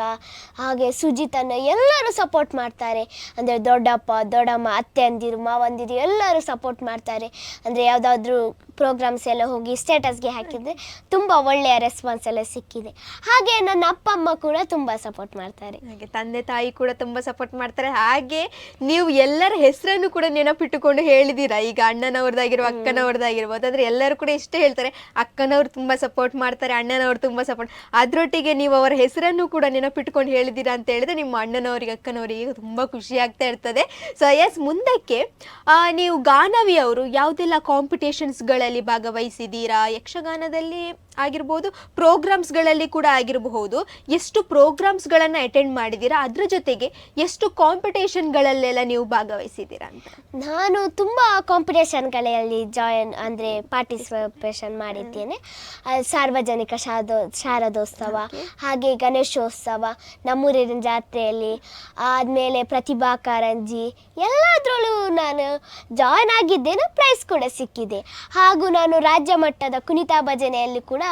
ಹಾಗೆ ಸುಜಿತನ್ನ ಎಲ್ಲರೂ ಸಪೋರ್ಟ್ ಮಾಡ್ತಾರೆ. ಅಂದರೆ ದೊಡ್ಡಪ್ಪ ದೊಡ್ಡಮ್ಮ ಅತ್ತೆ ಅಂದಿರು ಮಾವಂದಿರು ಎಲ್ಲರೂ ಸಪೋರ್ಟ್ ಮಾಡ್ತಾರೆ. ಅಂದರೆ ಯಾವುದಾದ್ರೂ ಪ್ರೋಗ್ರಾಮ್ಸ್ ಎಲ್ಲ ಹೋಗಿ ಸ್ಟೇಟಸ್ಗೆ ಹಾಕಿದ್ರೆ ತುಂಬ ಒಳ್ಳೆಯ ರೆಸ್ಪಾನ್ಸ್ ಎಲ್ಲ ಸಿಕ್ಕಿದೆ. ಹಾಗೆ ನನ್ನ ಅಪ್ಪ ಅಮ್ಮ ಕೂಡ ತುಂಬ ಸಪೋರ್ಟ್ ಮಾಡ್ತಾರೆ. ಹಾಗೆ ತಂದೆ ತಾಯಿ ಕೂಡ ತುಂಬಾ ಸಪೋರ್ಟ್ ಮಾಡ್ತಾರೆ. ಹಾಗೆ ನೀವು ಎಲ್ಲರ ಹೆಸರನ್ನು ಕೂಡ ನೆನಪಿಟ್ಟುಕೊಂಡು ಹೇಳಿದ್ದೀರಾ ಈಗ ಅಣ್ಣನವ್ರದ್ದಾಗಿರುವ ಅಕ್ಕನವ್ರದ್ದಾಗಿರ್ಬೋದು ಅಂದ್ರೆ ಎಲ್ಲರೂ ಕೂಡ ಇಷ್ಟೇ ಹೇಳ್ತಾರೆ. ಅಕ್ಕನವ್ರು ತುಂಬ ಸಪೋರ್ಟ್ ಮಾಡ್ತಾರೆ ಅಣ್ಣನವ್ರು ತುಂಬ ಸಪೋರ್ಟ್ ಅದರೊಟ್ಟಿಗೆ ನೀವು ಅವರ ಹೆಸರನ್ನು ಕೂಡ ನೆನಪಿಟ್ಟುಕೊಂಡು ಹೇಳಿದ್ದೀರಾ ಅಂತ ಹೇಳಿದ್ರೆ ನಿಮ್ಮ ಅಣ್ಣನವರಿಗೆ ಅಕ್ಕನವರಿಗೆ ತುಂಬಾ ಖುಷಿ ಆಗ್ತಾ ಇರ್ತದೆ. ಸೊ ಎಸ್ ಮುಂದಕ್ಕೆ ನೀವು ಗಾನವಿ ಅವರು ಯಾವುದೆಲ್ಲ ಕಾಂಪಿಟೇಷನ್ಸ್ಗಳಲ್ಲಿ ಭಾಗವಹಿಸಿದ್ದೀರಾ? ಯಕ್ಷಗಾನದಲ್ಲಿ ಆಗಿರ್ಬೋದು ಪ್ರೋಗ್ರಾಮ್ಸ್ಗಳಲ್ಲಿ ಕೂಡ ಆಗಿರಬಹುದು. ಎಷ್ಟು ಪ್ರೋಗ್ರಾಮ್ಸ್ಗಳನ್ನು ಅಟೆಂಡ್ ಮಾಡಿದ್ದೀರಾ ಅದರ ಜೊತೆಗೆ ಎಷ್ಟು ಕಾಂಪಿಟೇಷನ್ಗಳಲ್ಲೆಲ್ಲ ನೀವು ಭಾಗವಹಿಸಿದ್ದೀರಾ ಅಂತ? ನಾನು ತುಂಬ ಕಾಂಪಿಟೇಷನ್ಗಳಲ್ಲಿ ಜಾಯಿನ್ ಅಂದರೆ ಪಾರ್ಟಿಸಿಪೇಷನ್ ಮಾಡಿದ್ದೇನೆ. ಸಾರ್ವಜನಿಕ ಶಾರದೋ ಶಾರದೋತ್ಸವ ಹಾಗೆ ಗಣೇಶೋತ್ಸವ ನಮ್ಮೂರಿನ ಜಾತ್ರೆಯಲ್ಲಿ ಆದಮೇಲೆ ಪ್ರತಿಭಾ ಕಾರಂಜಿ ಎಲ್ಲದರಲ್ಲೂ ನಾನು ಜಾಯ್ನ್ ಆಗಿದ್ದೇನೆ ಪ್ರೈಸ್ ಕೂಡ ಸಿಕ್ಕಿದೆ. ಹಾಗೂ ನಾನು ರಾಜ್ಯ ಮಟ್ಟದ ಕುಣಿತಾ ಭಜನೆಯಲ್ಲಿ ಕೂಡ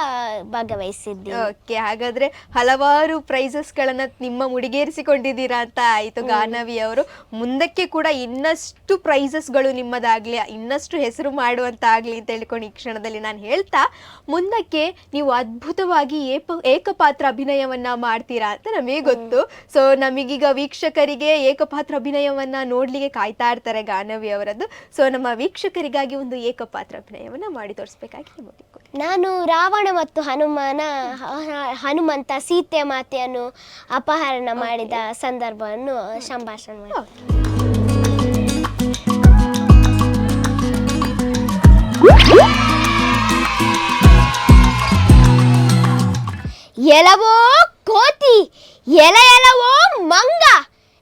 ಭಾಗವಹಿಸಿದ್ದೇನೆ ಓಕೆ ಹಾಗಾದ್ರೆ ಹಲವಾರು ಪ್ರೈಸಸ್ಗಳನ್ನ ನಿಮ್ಮ ಮುಡಿಗೇರಿಸಿಕೊಂಡಿದ್ದೀರಾ ಅಂತ ಆಯ್ತು ಗಾನವಿ ಅವರು. ಮುಂದಕ್ಕೆ ಕೂಡ ಇನ್ನಷ್ಟು ಪ್ರೈಸಸ್ಗಳು ನಿಮ್ಮದಾಗ್ಲಿ ಇನ್ನಷ್ಟು ಹೆಸರು ಮಾಡುವಂತ ಆಗ್ಲಿ ಅಂತ ಹೇಳ್ಕೊಂಡು ಈ ಕ್ಷಣದಲ್ಲಿ ನಾನು ಹೇಳ್ತಾ ಮುಂದಕ್ಕೆ ನೀವು ಅದ್ಭುತವಾಗಿ ಏಪ ಏಕಪಾತ್ರ ಅಭಿನಯವನ್ನ ಮಾಡ್ತೀರಾ ಅಂತ ನಮಗೆ ಗೊತ್ತು. ಸೊ ನಮಗೀಗ ವೀಕ್ಷಕರಿಗೆ ಏಕಪಾತ್ರ ಅಭಿನಯವನ್ನ ನೋಡ್ಲಿಕ್ಕೆ ಕಾಯ್ತಾ ಇರ್ತಾರೆ ಗಾನವಿ ಅವರದ್ದು. ಸೊ ನಮ್ಮ ವೀಕ್ಷಕರಿಗಾಗಿ ಒಂದು ಏಕಪಾತ್ರ ಅಭಿನಯವನ್ನ ಮಾಡಿ ತೋರಿಸ್ಬೇಕಾಗಿ ಕೊಡಿ. ನಾನು ರಾವಣ ಮತ್ತು ಹನುಮಾನ ಹನುಮಂತ ಸೀತೆ ಮಾತೆಯನ್ನು ಅಪಹರಣ ಮಾಡಿದ ಸಂದರ್ಭವನ್ನು ಸಂಭಾಷಣೆ ಮಾಡಿ. ಎಲವೋ ಕೋತಿ ಎಲ ಎಲವೋ ಮಂಗ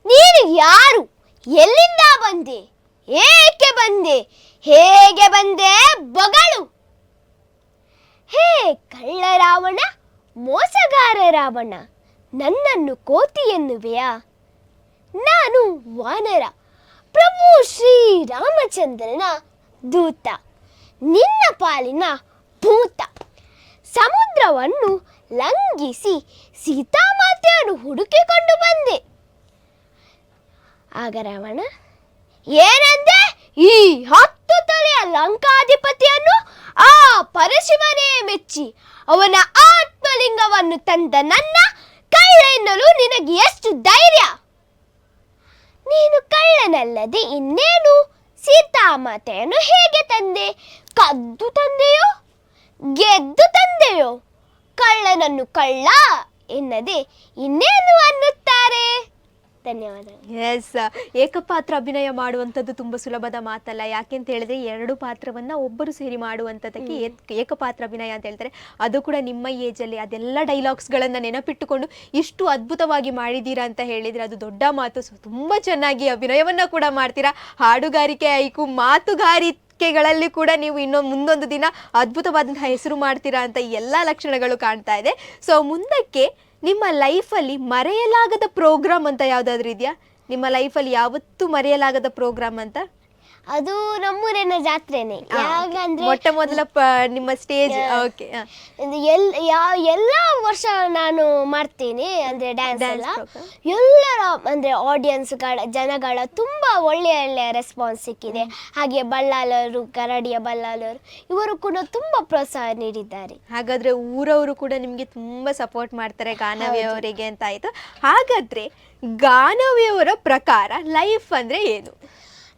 ನೀನು ಯಾರು? ಎಲ್ಲಿಂದ ಬಂದೆ? ಏಕೆ ಬಂದೆ? ಹೇಗೆ ಬಂದೆ? ಬಗಳು? ಹೇ, ಕಳ್ಳ ರಾವಣ, ಮೋಸಗಾರ ರಾವಣ, ನನ್ನನ್ನು ಕೋತಿ ಎನ್ನುವೆಯಾ? ನಾನು ವಾನರ, ಪ್ರಭು ಶ್ರೀರಾಮಚಂದ್ರನ ದೂತ, ನಿನ್ನ ಪಾಲಿನ ಭೂತ. ಸಮುದ್ರವನ್ನು ಲಂಘಿಸಿ ಸೀತಾಮಾತೆಯನ್ನು ಹುಡುಕಿಕೊಂಡು ಬಂದೆ. ಆಗ ರಾವಣ, ಏನಂದೆ? ಈ ಹತ್ತು ತಲೆಯ ಲಂಕಾಧಿಪತಿಯನ್ನು ಆ ಪರಶಿವನೇ ಮೆಚ್ಚಿ, ಅವನ ಆತ್ಮಲಿಂಗವನ್ನು ತಂದ ನನ್ನ ಕಳ್ಳ ನಿನಗೆ ಎಷ್ಟು ಧೈರ್ಯ? ನೀನು ಕಳ್ಳನಲ್ಲದೆ ಇನ್ನೇನು? ಸೀತಾಮಾತೆಯನ್ನು ಹೇಗೆ ತಂದೆ? ಕದ್ದು ತಂದೆಯೋ? ಗೆದ್ದು ತಂದೆಯೋ? ಕಳ್ಳನನ್ನು ಕಳ್ಳ ಎನ್ನದೆ ಇನ್ನೇನು ಅನ್ನುತ್ತಾರೆ? ಧನ್ಯವಾದಗಳು. ಎಸ್ ಏಕಪಾತ್ರ ಅಭಿನಯ ಮಾಡುವಂಥದ್ದು ತುಂಬ ಸುಲಭದ ಮಾತಲ್ಲ. ಯಾಕೆಂತ ಹೇಳಿದ್ರೆ ಎರಡು ಪಾತ್ರವನ್ನ ಒಬ್ಬರು ಸೇರಿ ಮಾಡುವಂಥದ್ದಕ್ಕೆ ಏಕ್- ಏಕಪಾತ್ರ ಅಭಿನಯ ಅಂತ ಹೇಳ್ತಾರೆ. ಅದು ಕೂಡ ನಿಮ್ಮ ಏಜಲ್ಲಿ ಅದೆಲ್ಲ ಡೈಲಾಗ್ಸ್ಗಳನ್ನು ನೆನಪಿಟ್ಟುಕೊಂಡು ಇಷ್ಟು ಅದ್ಭುತವಾಗಿ ಮಾಡಿದ್ದೀರಾ ಅಂತ ಹೇಳಿದ್ರೆ ಅದು ದೊಡ್ಡ ಮಾತು. ಸೊ ತುಂಬ ಚೆನ್ನಾಗಿ ಅಭಿನಯವನ್ನ ಕೂಡ ಮಾಡ್ತೀರಾ. ಹಾಡುಗಾರಿಕೆ ಆಯ್ಕು ಮಾತುಗಾರಿಕೆಗಳಲ್ಲಿ ಕೂಡ ನೀವು ಇನ್ನೊಂದು ಮುಂದೊಂದು ದಿನ ಅದ್ಭುತವಾದಂತಹ ಹೆಸರು ಮಾಡ್ತೀರಾ ಅಂತ ಎಲ್ಲ ಲಕ್ಷಣಗಳು ಕಾಣ್ತಾ ಇದೆ. ಸೊ ಮುಂದಕ್ಕೆ ನಿಮ್ಮ ಲೈಫಲ್ಲಿ ಮರೆಯಲಾಗದ ಪ್ರೋಗ್ರಾಮ್ ಅಂತ ಯಾವುದಾದ್ರೂ ಇದೆಯಾ? ನಿಮ್ಮ ಲೈಫಲ್ಲಿ ಯಾವತ್ತೂ ಮರೆಯಲಾಗದ ಪ್ರೋಗ್ರಾಮ್ ಅಂತ? ಅದು ನಮ್ಮೂರಿನ ಜಾತ್ರೆನೆ. ಯಾಕಂದ್ರೆ ಮೊಟ್ಟ ಮೊದಲ ನಿಮ್ಮ ಸ್ಟೇಜ್ ಓಕೆ ಎಲ್ ಯಾವ ಎಲ್ಲ ವರ್ಷ ನಾನು ಮಾಡ್ತೀನಿ ಅಂದ್ರೆ ಡ್ಯಾನ್ಸ್ ಎಲ್ಲ. ಎಲ್ಲರ ಅಂದ್ರೆ ಆಡಿಯನ್ಸ್ಗಳ ಜನಗಳ ತುಂಬಾ ಒಳ್ಳೆಯ ಒಳ್ಳೆಯ ರೆಸ್ಪಾನ್ಸ್ ಸಿಕ್ಕಿದೆ. ಹಾಗೆ ಬಳ್ಳಾಲರು ಕರಡಿಯ ಬಳ್ಳಾಲರು ಇವರು ಕೂಡ ತುಂಬಾ ಪ್ರೋತ್ಸಾಹ ನೀಡಿದ್ದಾರೆ. ಹಾಗಾದ್ರೆ ಊರವರು ಕೂಡ ನಿಮ್ಗೆ ತುಂಬಾ ಸಪೋರ್ಟ್ ಮಾಡ್ತಾರೆ ಗಾನವಿ ಅವರಿಗೆ ಅಂತ ಆಯ್ತು. ಹಾಗಾದ್ರೆ ಗಾನವಿಯವರ ಪ್ರಕಾರ ಲೈಫ್ ಅಂದ್ರೆ ಏನು?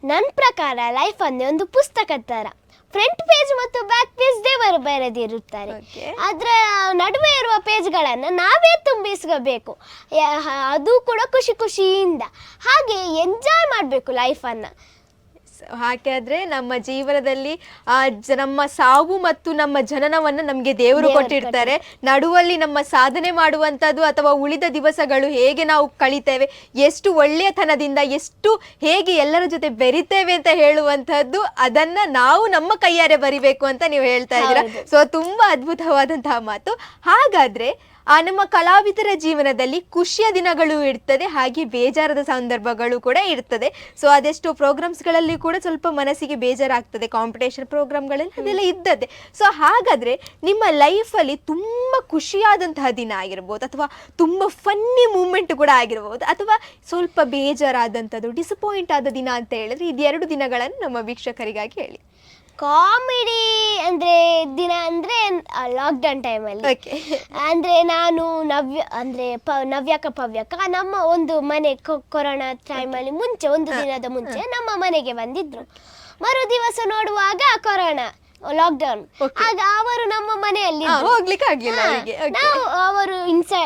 ನನ್ನ ಪ್ರಕಾರ ಲೈಫ್ ಅಂದ್ರೆ ಒಂದು ಪುಸ್ತಕ ಥರ. ಫ್ರಂಟ್ ಪೇಜ್ ಮತ್ತು ಬ್ಯಾಕ್ ಪೇಜ್ ದೇವರು ಬರೆದಿರುತ್ತಾರೆ. ಅದರ ನಡುವೆ ಇರುವ ಪೇಜ್ಗಳನ್ನು ನಾವೇ ತುಂಬಿಸ್ಕೋಬೇಕು. ಅದು ಕೂಡ ಖುಷಿ ಖುಷಿಯಿಂದ. ಹಾಗೆ ಎಂಜಾಯ್ ಮಾಡಬೇಕು ಲೈಫನ್ನು ಹಾಗಾದ್ರೆ ನಮ್ಮ ಜೀವನದಲ್ಲಿ ಆ ಜ- ನಮ್ಮ ಸಾವು ಮತ್ತು ನಮ್ಮ ಜನನವನ್ನ ನಮ್ಗೆ ದೇವರು ಕೊಟ್ಟಿರ್ತಾರೆ. ನಡುವಲ್ಲಿ ನಮ್ಮ ಸಾಧನೆ ಮಾಡುವಂತದ್ದು ಅಥವಾ ಉಳಿದ ದಿವಸಗಳು ಹೇಗೆ ನಾವು ಕಳಿತೇವೆ ಎಷ್ಟು ಒಳ್ಳೆಯತನದಿಂದ ಎಷ್ಟು ಹೇಗೆ ಎಲ್ಲರ ಜೊತೆ ಬೆರಿತೇವೆ ಅಂತ ಹೇಳುವಂತಹದ್ದು ಅದನ್ನ ನಾವು ನಮ್ಮ ಕೈಯಾರೆ ಬರಿಬೇಕು ಅಂತ ನೀವು ಹೇಳ್ತಾ ಇದ್ದೀರಾ. ಸೊ ತುಂಬಾ ಅದ್ಭುತವಾದಂತಹ ಮಾತು. ಹಾಗಾದ್ರೆ ಆ ನಮ್ಮ ಕಲಾವಿದರ ಜೀವನದಲ್ಲಿ ಖುಷಿಯ ದಿನಗಳು ಇರ್ತದೆ ಹಾಗೆ ಬೇಜಾರದ ಸಂದರ್ಭಗಳು ಕೂಡ ಇರ್ತದೆ. ಸೊ ಅದೆಷ್ಟು ಪ್ರೋಗ್ರಾಮ್ಸ್ಗಳಲ್ಲಿ ಕೂಡ ಸ್ವಲ್ಪ ಮನಸ್ಸಿಗೆ ಬೇಜಾರಾಗ್ತದೆ ಕಾಂಪಿಟೇಷನ್ ಪ್ರೋಗ್ರಾಮ್ಗಳಲ್ಲಿ ಅದೆಲ್ಲ ಇದ್ದದ್ದೇ. ಸೊ ಹಾಗಾದ್ರೆ ನಿಮ್ಮ ಲೈಫಲ್ಲಿ ತುಂಬ ಖುಷಿಯಾದಂತಹ ದಿನ ಆಗಿರ್ಬೋದು ಅಥವಾ ತುಂಬ ಫನ್ನಿ ಮೂಮೆಂಟ್ ಕೂಡ ಆಗಿರ್ಬೋದು ಅಥವಾ ಸ್ವಲ್ಪ ಬೇಜಾರಾದಂಥದ್ದು ಡಿಸಪಾಯಿಂಟ್ ಆದ ದಿನ ಅಂತ ಹೇಳಿದ್ರೆ ಇದೆರಡು ದಿನಗಳನ್ನು ನಮ್ಮ ವೀಕ್ಷಕರಿಗಾಗಿ ಹೇಳಿ. ಕಾಮಿಡಿ ಅಂದ್ರೆ ದಿನ ಅಂದರೆ ಲಾಕ್ಡೌನ್ ಟೈಮಲ್ಲಿ ಓಕೆ ಅಂದ್ರೆ ನಾನು ನವ್ಯ ಅಂದ್ರೆ ಪ ನವ್ಯಕ ಪವ್ಯಕ ನಮ್ಮ ಒಂದು ಮನೆ ಕೊ- ಕೊರೋನಾ ಟೈಮಲ್ಲಿ ಮುಂಚೆ ಒಂದು ದಿನದ ಮುಂಚೆ ನಮ್ಮ ಮನೆಗೆ ಬಂದಿದ್ರು. ಮರು ದಿವಸ ನೋಡುವಾಗ ಕೊರೋನಾ. Lockdown Okay. ಆಗ ಅವರು ನಮ್ಮ ಮನೆಯಲ್ಲಿ ಹಾ, ಹೋಗ್ಲಿಕ್ಕೆ ಆಗ್ಲಿಲ್ಲ ಅವರಿಗೆ. ನಾವು ಅವರು ಇನ್ಸೈ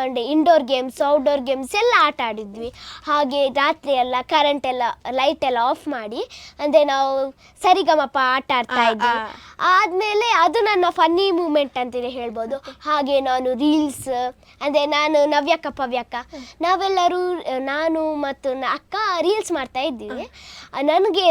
ಅಂದ್ರೆ ಇಂಡೋರ್ ಗೇಮ್ಸ್ ಔಟ್ಡೋರ್ ಗೇಮ್ಸ್ ಎಲ್ಲ ಆಟ ಆಡಿದ್ವಿ. ಹಾಗೆ ರಾತ್ರಿ ಎಲ್ಲ ಕರೆಂಟ್ ಎಲ್ಲ ಲೈಟ್ ಎಲ್ಲ ಆಫ್ ಮಾಡಿ ಅಂದ್ರೆ ನಾವು ಸರಿಗಮಪ ಆಟ ಆಡ್ತಾ ಆ, ಇದ್ವಿ. ಆದ್ಮೇಲೆ ಅದು ನನ್ನ ಫನ್ನಿ ಮೂಮೆಂಟ್ ಅಂತಲೇ ಹೇಳ್ಬೋದು. ಹಾಗೆ ನಾನು ರೀಲ್ಸ್ ಅಂದ್ರೆ ನಾನು ನವ್ಯಕ್ಕ ಪವ್ಯಕ್ಕ ನಾವೆಲ್ಲರೂ ಆ, ನಾನು ಮತ್ತು ನ- ಅಕ್ಕ ರೀಲ್ಸ್ ಮಾಡ್ತಾ ಇದ್ದೀವಿ ನನಗೆ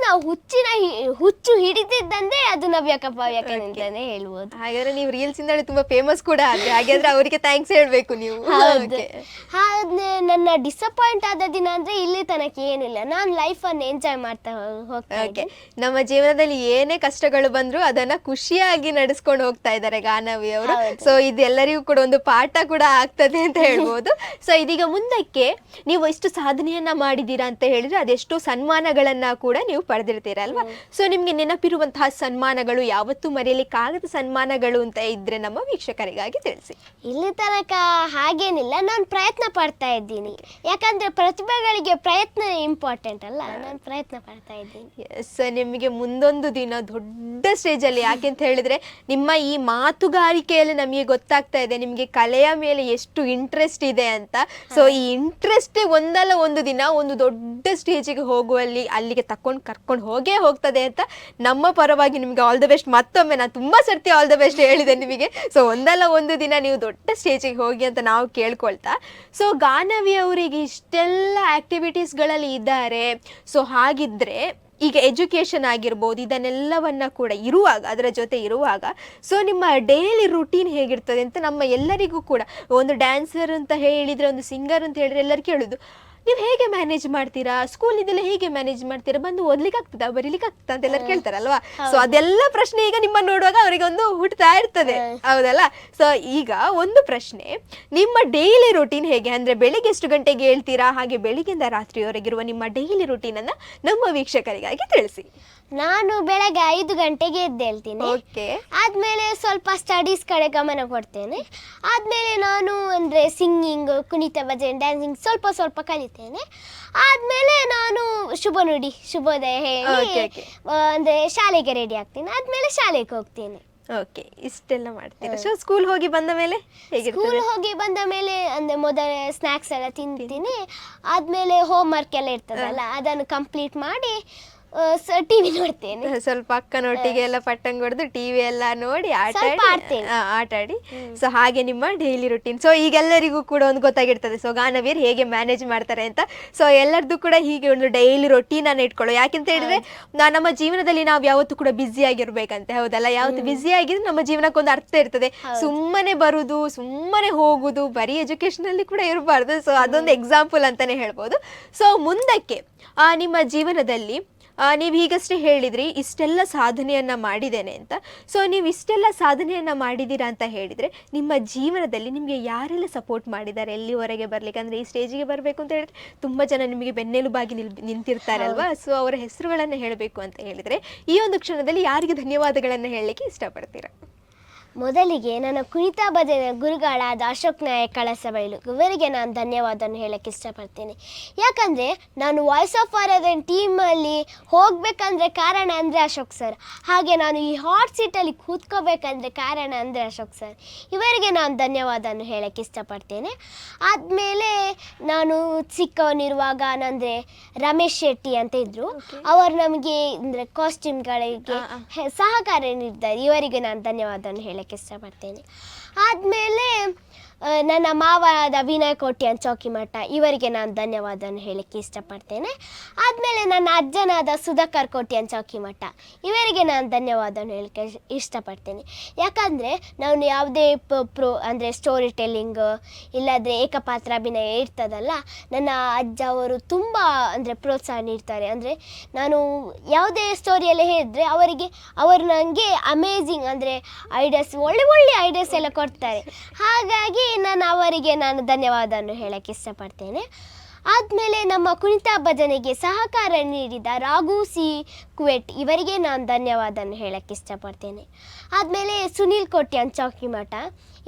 ನಾವು ಹುಚ್ಚಿನ ಹಿ- ಹುಚ್ಚು ಹಿಡಿದಿದ್ದಂದ್ರೆ ಅದು ನವ್ಯಕ್ಕ ಪವ್ಯಕ್ಕ ಅಂತಾನೆ ಹೇಳ್ಬೋದು. ಹಾಗಾದ್ರೆ ನೀವು ರೀಲ್ಸ್ ಇಂದ ತುಂಬಾ ಫೇಮಸ್ ಕೂಡ ಆದ್ರೆ ಹಾಗಾದ್ರೆ ಅವರಿಗೆ ಥ್ಯಾಂಕ್ಸ್ ಹೇಳ್ಬೇಕು ನೀವು. ಹೌದು. Okay. ಹಾಗೆ ನನ್ನ ಡಿಸಪಾಯಿಂಟ್ ಆದ ದಿನ ಅಂದ್ರೆ ಇಲ್ಲಿ ತನಕ ಏನಿಲ್ಲ. ನಾನು ಲೈಫ್ ಅನ್ನ ಎಂಜಾಯ್ ಮಾಡ್ತಾ ಹೋ- ಹೋಗ್ತಾ ಓಕೆ ಇದ್ದೆ. ನಮ್ಮ ಜೀವನದಲ್ಲಿ ಏನೇ ಕಷ್ಟಗಳು ಬಂದ್ರು ಅದನ್ನ ಖುಷಿಯಾಗಿ ನಡೆಸ್ಕೊಂಡು ಹೋಗ್ತಾ ಇದ್ದಾರೆ ಗಾನವಿ ಅವರು. ಹೌದು. ಸೊ ಇದೆಲ್ಲರಿಗೂ ಕೂಡ ಒಂದು ಪಾಠ ಕೂಡ ಆಗ್ತದೆ ಅಂತ ಹೇಳ್ಬೋದು. ಸೊ ಇದೀಗ ಮುಂದಕ್ಕೆ ನೀವು ಇಷ್ಟು ಸಾಧನೆಯನ್ನ ಮಾಡಿದೀರಾ ಅಂತ ಹೇಳಿದ್ರೆ ಅದೆಷ್ಟೋ ಸನ್ಮಾನಗಳನ್ನ ಕೂಡ ನೀವು ಪಡೆದಿರ್ತೀರಲ್ವಾ? ಸೊ ನಿಮ್ಗೆ ನೆನಪಿರುವಂತಹ ಸನ್ಮಾನಗಳು ಯಾವತ್ತೂ ಮರೆಯಲಿಕ್ಕಾಗದ ಸನ್ಮಾನಗಳು ಅಂತ ಇದ್ರೆ ನಮ್ಮ ವೀಕ್ಷಕರಿಗಾಗಿ ತಿಳಿಸಿ. ಇಲ್ಲಿ ತನಕ ಹಾಗೇನಿಲ್ಲ ನಾನು ಪ್ರಯತ್ನ ಪಡ್ತಾ ಇದ್ದೀನಿ. ಯಾಕಂದ್ರೆ ಪ್ರತಿಭೆಗಳಿಗೆ ಪ್ರಯತ್ನ ಇಂಪಾರ್ಟೆಂಟ್ ಅಲ್ಲ ನಾನು ಪ್ರಯತ್ನ ಪಡ್ತಾ ಇದ್ದೀನಿ. ಎಸ್ ನಿಮಗೆ ಮುಂದೊಂದು ದಿನ ದೊಡ್ಡ ಸ್ಟೇಜ್ ಅಲ್ಲಿ ಯಾಕೆ ಯಾಕೆಂತ ಹೇಳಿದ್ರೆ ನಿಮ್ಮ ಈ ಮಾತುಗಾರಿಕೆಯಲ್ಲಿ ನಮಗೆ ಗೊತ್ತಾಗ್ತಾ ಇದೆ ನಿಮಗೆ ಕಲೆಯ ಮೇಲೆ ಎಷ್ಟು ಇಂಟ್ರೆಸ್ಟ್ ಇದೆ ಅಂತ. ಸೊ ಈ ಇಂಟ್ರೆಸ್ಟ್ ಒಂದಲ್ಲ ಒಂದು ದಿನ ಒಂದು ದೊಡ್ಡ ಸ್ಟೇಜಿಗೆ ಹೋಗುವಲ್ಲಿ ಅಲ್ಲಿಗೆ ತಕೊಂಡ್ ಕರ್ಕೊಂಡು ಹೋಗೇ ಹೋಗ್ತದೆ ಅಂತ ನಮ್ಮ ಪರವಾಗಿ ನಿಮಗೆ ಆಲ್ ದ ಬೆಸ್ಟ್ ಮತ್ತೊಮ್ಮೆ ನಾನು ತುಂಬ ಸರ್ತಿ ಆಲ್ ದ ಬೆಸ್ಟ್ ಹೇಳಿದೆ ನಿಮಗೆ. ಸೊ ಒಂದಲ್ಲ ಒಂದು ದಿನ ನೀವು ದೊಡ್ಡ ಸ್ಟೇಜಿಗೆ ಹೋಗಿ ಅಂತ ನಾವು ಕೇಳ್ಕೊಳ್ತಾ. ಸೊ ಗಾನವಿ ಅವರಿಗೆ ಇಷ್ಟೆಲ್ಲ ಆಕ್ಟಿವಿಟೀಸ್ಗಳಲ್ಲಿ ಇದ್ದಾರೆ. ಸೊ ಹಾಗಿದ್ರೆ ಈಗ ಎಜುಕೇಷನ್ ಆಗಿರ್ಬೋದು, ಇದನ್ನೆಲ್ಲವನ್ನ ಕೂಡ ಇರುವಾಗ, ಅದರ ಜೊತೆ ಇರುವಾಗ ಸೊ ನಿಮ್ಮ ಡೈಲಿ ರುಟೀನ್ ಹೇಗಿರ್ತದೆ ಅಂತ ನಮ್ಮ ಎಲ್ಲರಿಗೂ ಕೂಡ, ಒಂದು ಡ್ಯಾನ್ಸರ್ ಅಂತ ಹೇಳಿದ್ರೆ, ಒಂದು ಸಿಂಗರ್ ಅಂತ ಹೇಳಿದ್ರೆ ಎಲ್ಲರೂ ಕೇಳೋದು ನೀವು ಹೇಗೆ ಮ್ಯಾನೇಜ್ ಮಾಡ್ತೀರಾ? ಸ್ಕೂಲ್ ಇದೆಲ್ಲ ಹೇಗೆ ಮ್ಯಾನೇಜ್ ಮಾಡ್ತೀರಾ? ಬಂದು ಓದ್ಲಿಕ್ಕೆ ಆಗ್ತದಾ ಬರೀಲಿಕ್ಕೆ ಆಗ್ತದಾ ಅಂತ ಎಲ್ಲರೂ ಕೇಳ್ತಾರಲ್ವಾ? ಸೊ ಅದೆಲ್ಲ ಪ್ರಶ್ನೆ ಈಗ ನಿಮ್ಮ ನೋಡುವಾಗ ಅವರಿಗೆ ಒಂದು ಹುಟ್ಟುತ್ತಾ ಇರ್ತದೆ. ಹೌದಲ್ಲ? ಸೊ ಈಗ ಒಂದು ಪ್ರಶ್ನೆ. ನಿಮ್ಮ ಡೈಲಿ ರುಟೀನ್ ಹೇಗೆ? ಅಂದ್ರೆ ಬೆಳಿಗ್ಗೆ ಎಷ್ಟು ಗಂಟೆಗೆ ಹೇಳ್ತೀರಾ? ಹಾಗೆ ಬೆಳಿಗ್ಗೆಯಿಂದ ರಾತ್ರಿಯವರೆಗಿರುವ ನಿಮ್ಮ ಡೈಲಿ ರುಟೀನ್ ಅನ್ನ ನಮ್ಮ ವೀಕ್ಷಕರಿಗಾಗಿ ತಿಳಿಸಿ. ನಾನು ಬೆಳಗ್ಗೆ ಐದು ಗಂಟೆಗೆ ಎದ್ದೇಳ್ತೀನಿ ಓಕೆ. ಆದ್ಮೇಲೆ ಸ್ವಲ್ಪ ಸ್ಟಡೀಸ್ ಕಡೆ ಗಮನ ಕೊಡ್ತೇನೆ. ಆದ್ಮೇಲೆ ನಾನು ಅಂದ್ರೆ ಸಿಂಗಿಂಗ್ ಕುಣಿತ ಭಜನೆ ಡ್ಯಾನ್ಸಿಂಗ್ ಸ್ವಲ್ಪ ಸ್ವಲ್ಪ ಕಲಿತೇನೆ. ಆದ್ಮೇಲೆ ನಾನು ಶುಭ ನುಡಿ ಶುಭೋದಯ ಹೇಳಿ Okay, okay. ಆ, ಅಂದ್ರೆ ಶಾಲೆಗೆ ರೆಡಿ ಆಗ್ತೀನಿ. ಆದ್ಮೇಲೆ ಶಾಲೆಗೆ ಹೋಗ್ತೇನೆ. ಓಕೆ ಇಷ್ಟೆಲ್ಲ ಮಾಡ್ತೀರಾ? ಸೊ ಸ್ಕೂಲ್ ಹೋಗಿ ಬಂದ ಮೇಲೆ ಹೇಗಿರ್ತದೆ? ಸ್ಕೂಲ್ ಹೋಗಿ ಬಂದ ಮೇಲೆ ಅಂದ್ರೆ ಮೊದಲ ಸ್ನ್ಯಾಕ್ಸ್ ಎಲ್ಲ ತಿಂತೀನಿ. ಆದ್ಮೇಲೆ ಹೋಮ್ ವರ್ಕ್ ಎಲ್ಲ ಇರ್ತದಲ್ಲ ಅದನ್ನು ಕಂಪ್ಲೀಟ್ ಮಾಡಿ ಟಿವಿ ನೋಡ್ತೇನೆ. ಸ್ವಲ್ಪ ಅಕ್ಕನೊಟ್ಟಿಗೆ ಎಲ್ಲ ಪಟ್ಟಂಗ್ ಹೊಡೆದು ಟಿವಿ ಎಲ್ಲ ನೋಡಿ ಆಟ ಸ್ವಲ್ಪ ಆಡಿ ಆಡ್ತೇನೆ. ಆಟ ಆಡಿ ಸೊ ಹಾಗೆ ನಿಮ್ಮ ಡೈಲಿ ರುಟೀನ್ ಸೊ ಈಗೆಲ್ಲರಿಗೂ ಕೂಡ ಒಂದು ಗೊತ್ತಾಗಿರ್ತದೆ. ಸೊ ಗಾನವೀರ್ ಹೇಗೆ ಮ್ಯಾನೇಜ್ ಮಾಡ್ತಾರೆ ಅಂತ. ಸೊ ಎಲ್ಲರದ್ದು ಕೂಡ ಹೀಗೆ ಒಂದು ಡೈಲಿ ರೊಟೀನ್ ಅನ್ನ ಇಟ್ಕೊಳ್ಳೋ. ಯಾಕೆಂತ ಹೇಳಿದ್ರೆ ನಾ- ನಮ್ಮ ಜೀವನದಲ್ಲಿ ನಾವು ಯಾವತ್ತೂ ಕೂಡ ಬ್ಯುಸಿ ಆಗಿರ್ಬೇಕಂತೆ. ಹೌದಲ್ಲ? ಯಾವತ್ತು ಬ್ಯುಸಿ ಆಗಿದ್ರೆ ನಮ್ಮ ಜೀವನಕ್ಕೆ ಒಂದು ಅರ್ಥ ಇರ್ತದೆ. ಸುಮ್ಮನೆ ಬರುದು ಸುಮ್ಮನೆ ಹೋಗುದು ಬರೀ ಎಜುಕೇಶನ್ ಅಲ್ಲಿ ಕೂಡ ಇರಬಾರ್ದು. ಸೊ ಅದೊಂದು ಎಕ್ಸಾಂಪಲ್ ಅಂತಾನೆ ಹೇಳ್ಬೋದು. ಸೊ ಮುಂದಕ್ಕೆ ಆ, ನಿಮ್ಮ ಜೀವನದಲ್ಲಿ ನೀವು ಈಗಷ್ಟೇ ಹೇಳಿದ್ರಿ ಇಷ್ಟೆಲ್ಲ ಸಾಧನೆಯನ್ನು ಮಾಡಿದ್ದೇನೆ ಅಂತ. ಸೊ ನೀವು ಇಷ್ಟೆಲ್ಲ ಸಾಧನೆಯನ್ನು ಮಾಡಿದ್ದೀರಾ ಅಂತ ಹೇಳಿದರೆ ನಿಮ್ಮ ಜೀವನದಲ್ಲಿ ನಿಮಗೆ ಯಾರೆಲ್ಲ ಸಪೋರ್ಟ್ ಮಾಡಿದ್ದಾರೆ ಎಲ್ಲಿವರೆಗೆ ಬರಲಿಕ್ಕೆ? ಅಂದರೆ ಈ ಸ್ಟೇಜಿಗೆ ಬರಬೇಕು ಅಂತ ಹೇಳಿದ್ರೆ ತುಂಬ ಜನ ನಿಮಗೆ ಬೆನ್ನೆಲುಬಾಗಿ ನಿಲ್ ನಿಂತಿರ್ತಾರಲ್ವಾ? ಸೊ ಅವರ ಹೆಸರುಗಳನ್ನು ಹೇಳಬೇಕು ಅಂತ ಹೇಳಿದರೆ ಈ ಒಂದು ಕ್ಷಣದಲ್ಲಿ ಯಾರಿಗೆ ಧನ್ಯವಾದಗಳನ್ನು ಹೇಳಲಿಕ್ಕೆ ಇಷ್ಟಪಡ್ತೀರಾ? ಮೊದಲಿಗೆ ನನ್ನ ಕುಣಿತ ಭಜನೆ ಗುರುಗಳಾದ ಅಶೋಕ್ ನಾಯಕ್ ಕಳಸಬೈಲು. ಇವರಿಗೆ ನಾನು ಧನ್ಯವಾದವನ್ನು ಹೇಳಕ್ಕೆ ಇಷ್ಟಪಡ್ತೀನಿ. ಯಾಕಂದರೆ ನಾನು ವಾಯ್ಸ್ ಆಫ್ ಆರ್ ಟೀಮಲ್ಲಿ ಹೋಗಬೇಕಂದ್ರೆ ಕಾರಣ ಅಂದರೆ ಅಶೋಕ್ ಸರ್ ಹಾಗೆ ನಾನು ಈ ಹಾಟ್ ಸೀಟಲ್ಲಿ ಕೂತ್ಕೋಬೇಕಂದ್ರೆ ಕಾರಣ ಅಂದರೆ ಅಶೋಕ್ ಸರ್ ಇವರಿಗೆ ನಾನು ಧನ್ಯವಾದವನ್ನು ಹೇಳಕ್ಕೆ ಇಷ್ಟಪಡ್ತೇನೆ. ಆದಮೇಲೆ ನಾನು ಚಿಕ್ಕವನಿರುವಾಗ ಅಂದರೆ ರಮೇಶ್ ಶೆಟ್ಟಿ ಅಂತ ಇದ್ದರು ಅವರು ನಮಗೆ ಅಂದರೆ ಕಾಸ್ಟ್ಯೂಮ್ಗಳಿಗೆ. ಸಹಕಾರ ನೀಡಿದ್ದಾರೆ ಇವರಿಗೆ ನಾನು ಧನ್ಯವಾದವನ್ನು ಹೇಳಕ್ಕೆ ಇಷ್ಟಪಡ್ತೇನೆ ಆದಮೇಲೆ ನನ್ನ ಮಾವಾದ ವಿನಯ್ ಕೋಟ್ಯಾನ್ ಚೌಕಿಮಠ ಇವರಿಗೆ ನಾನು ಧನ್ಯವಾದವನ್ನು ಹೇಳಕ್ಕೆ ಇಷ್ಟಪಡ್ತೇನೆ. ಆದಮೇಲೆ ನನ್ನ ಅಜ್ಜನಾದ ಸುಧಾಕರ್ ಕೋಟ್ಯಾನ್ ಚೌಕಿಮಠ ಇವರಿಗೆ ನಾನು ಧನ್ಯವಾದವನ್ನು ಹೇಳಕ್ಕೆ ಇಷ್ಟ- ಇಷ್ಟಪಡ್ತೇನೆ. ಯಾಕಂದರೆ, ನಾನು ಯಾವುದೇ ಪ್ರೋ, ಅಂದರೆ ಸ್ಟೋರಿ ಟೆಲ್ಲಿಂಗ್ ಏಕಪಾತ್ರ ಅಭಿನಯ ಇರ್ತದಲ್ಲ, ನನ್ನ ಅಜ್ಜ ಅವರು ತುಂಬ, ಅಂದರೆ ಪ್ರೋತ್ಸಾಹ ನೀಡ್ತಾರೆ. ಅಂದರೆ ನಾನು ಯಾವುದೇ ಸ್ಟೋರಿಯಲ್ಲಿ ಹೇಳಿದ್ರೆ ಅವರಿಗೆ, ಅವರು ನನಗೆ ಅಮೇಝಿಂಗ್ ಅಂದರೆ ಐಡಿಯಾಸ್ ಒಳ್ಳೆ ಒಳ್ಳೆ ಐಡಿಯಾಸ್ ಎಲ್ಲ ಕೊಡ್ತಾರೆ. ಹಾಗಾಗಿ ನಾನು ಅವರಿಗೆ ನಾನು ಧನ್ಯವಾದವನ್ನು ಹೇಳಕ್ಕೆ ಇಷ್ಟಪಡ್ತೇನೆ. ಆದಮೇಲೆ ನಮ್ಮ ಕುಣಿತ ಭಜನೆಗೆ ಸಹಕಾರ ನೀಡಿದ ರಾಘು ಸಿ ಕುವೆಟ್ ಇವರಿಗೆ ನಾನು ಧನ್ಯವಾದವನ್ನು ಹೇಳಕ್ಕೆ ಇಷ್ಟಪಡ್ತೇನೆ. ಆದಮೇಲೆ ಸುನೀಲ್ ಕೋಟ್ಯಾನ್ ಚೌಕಿಮಠ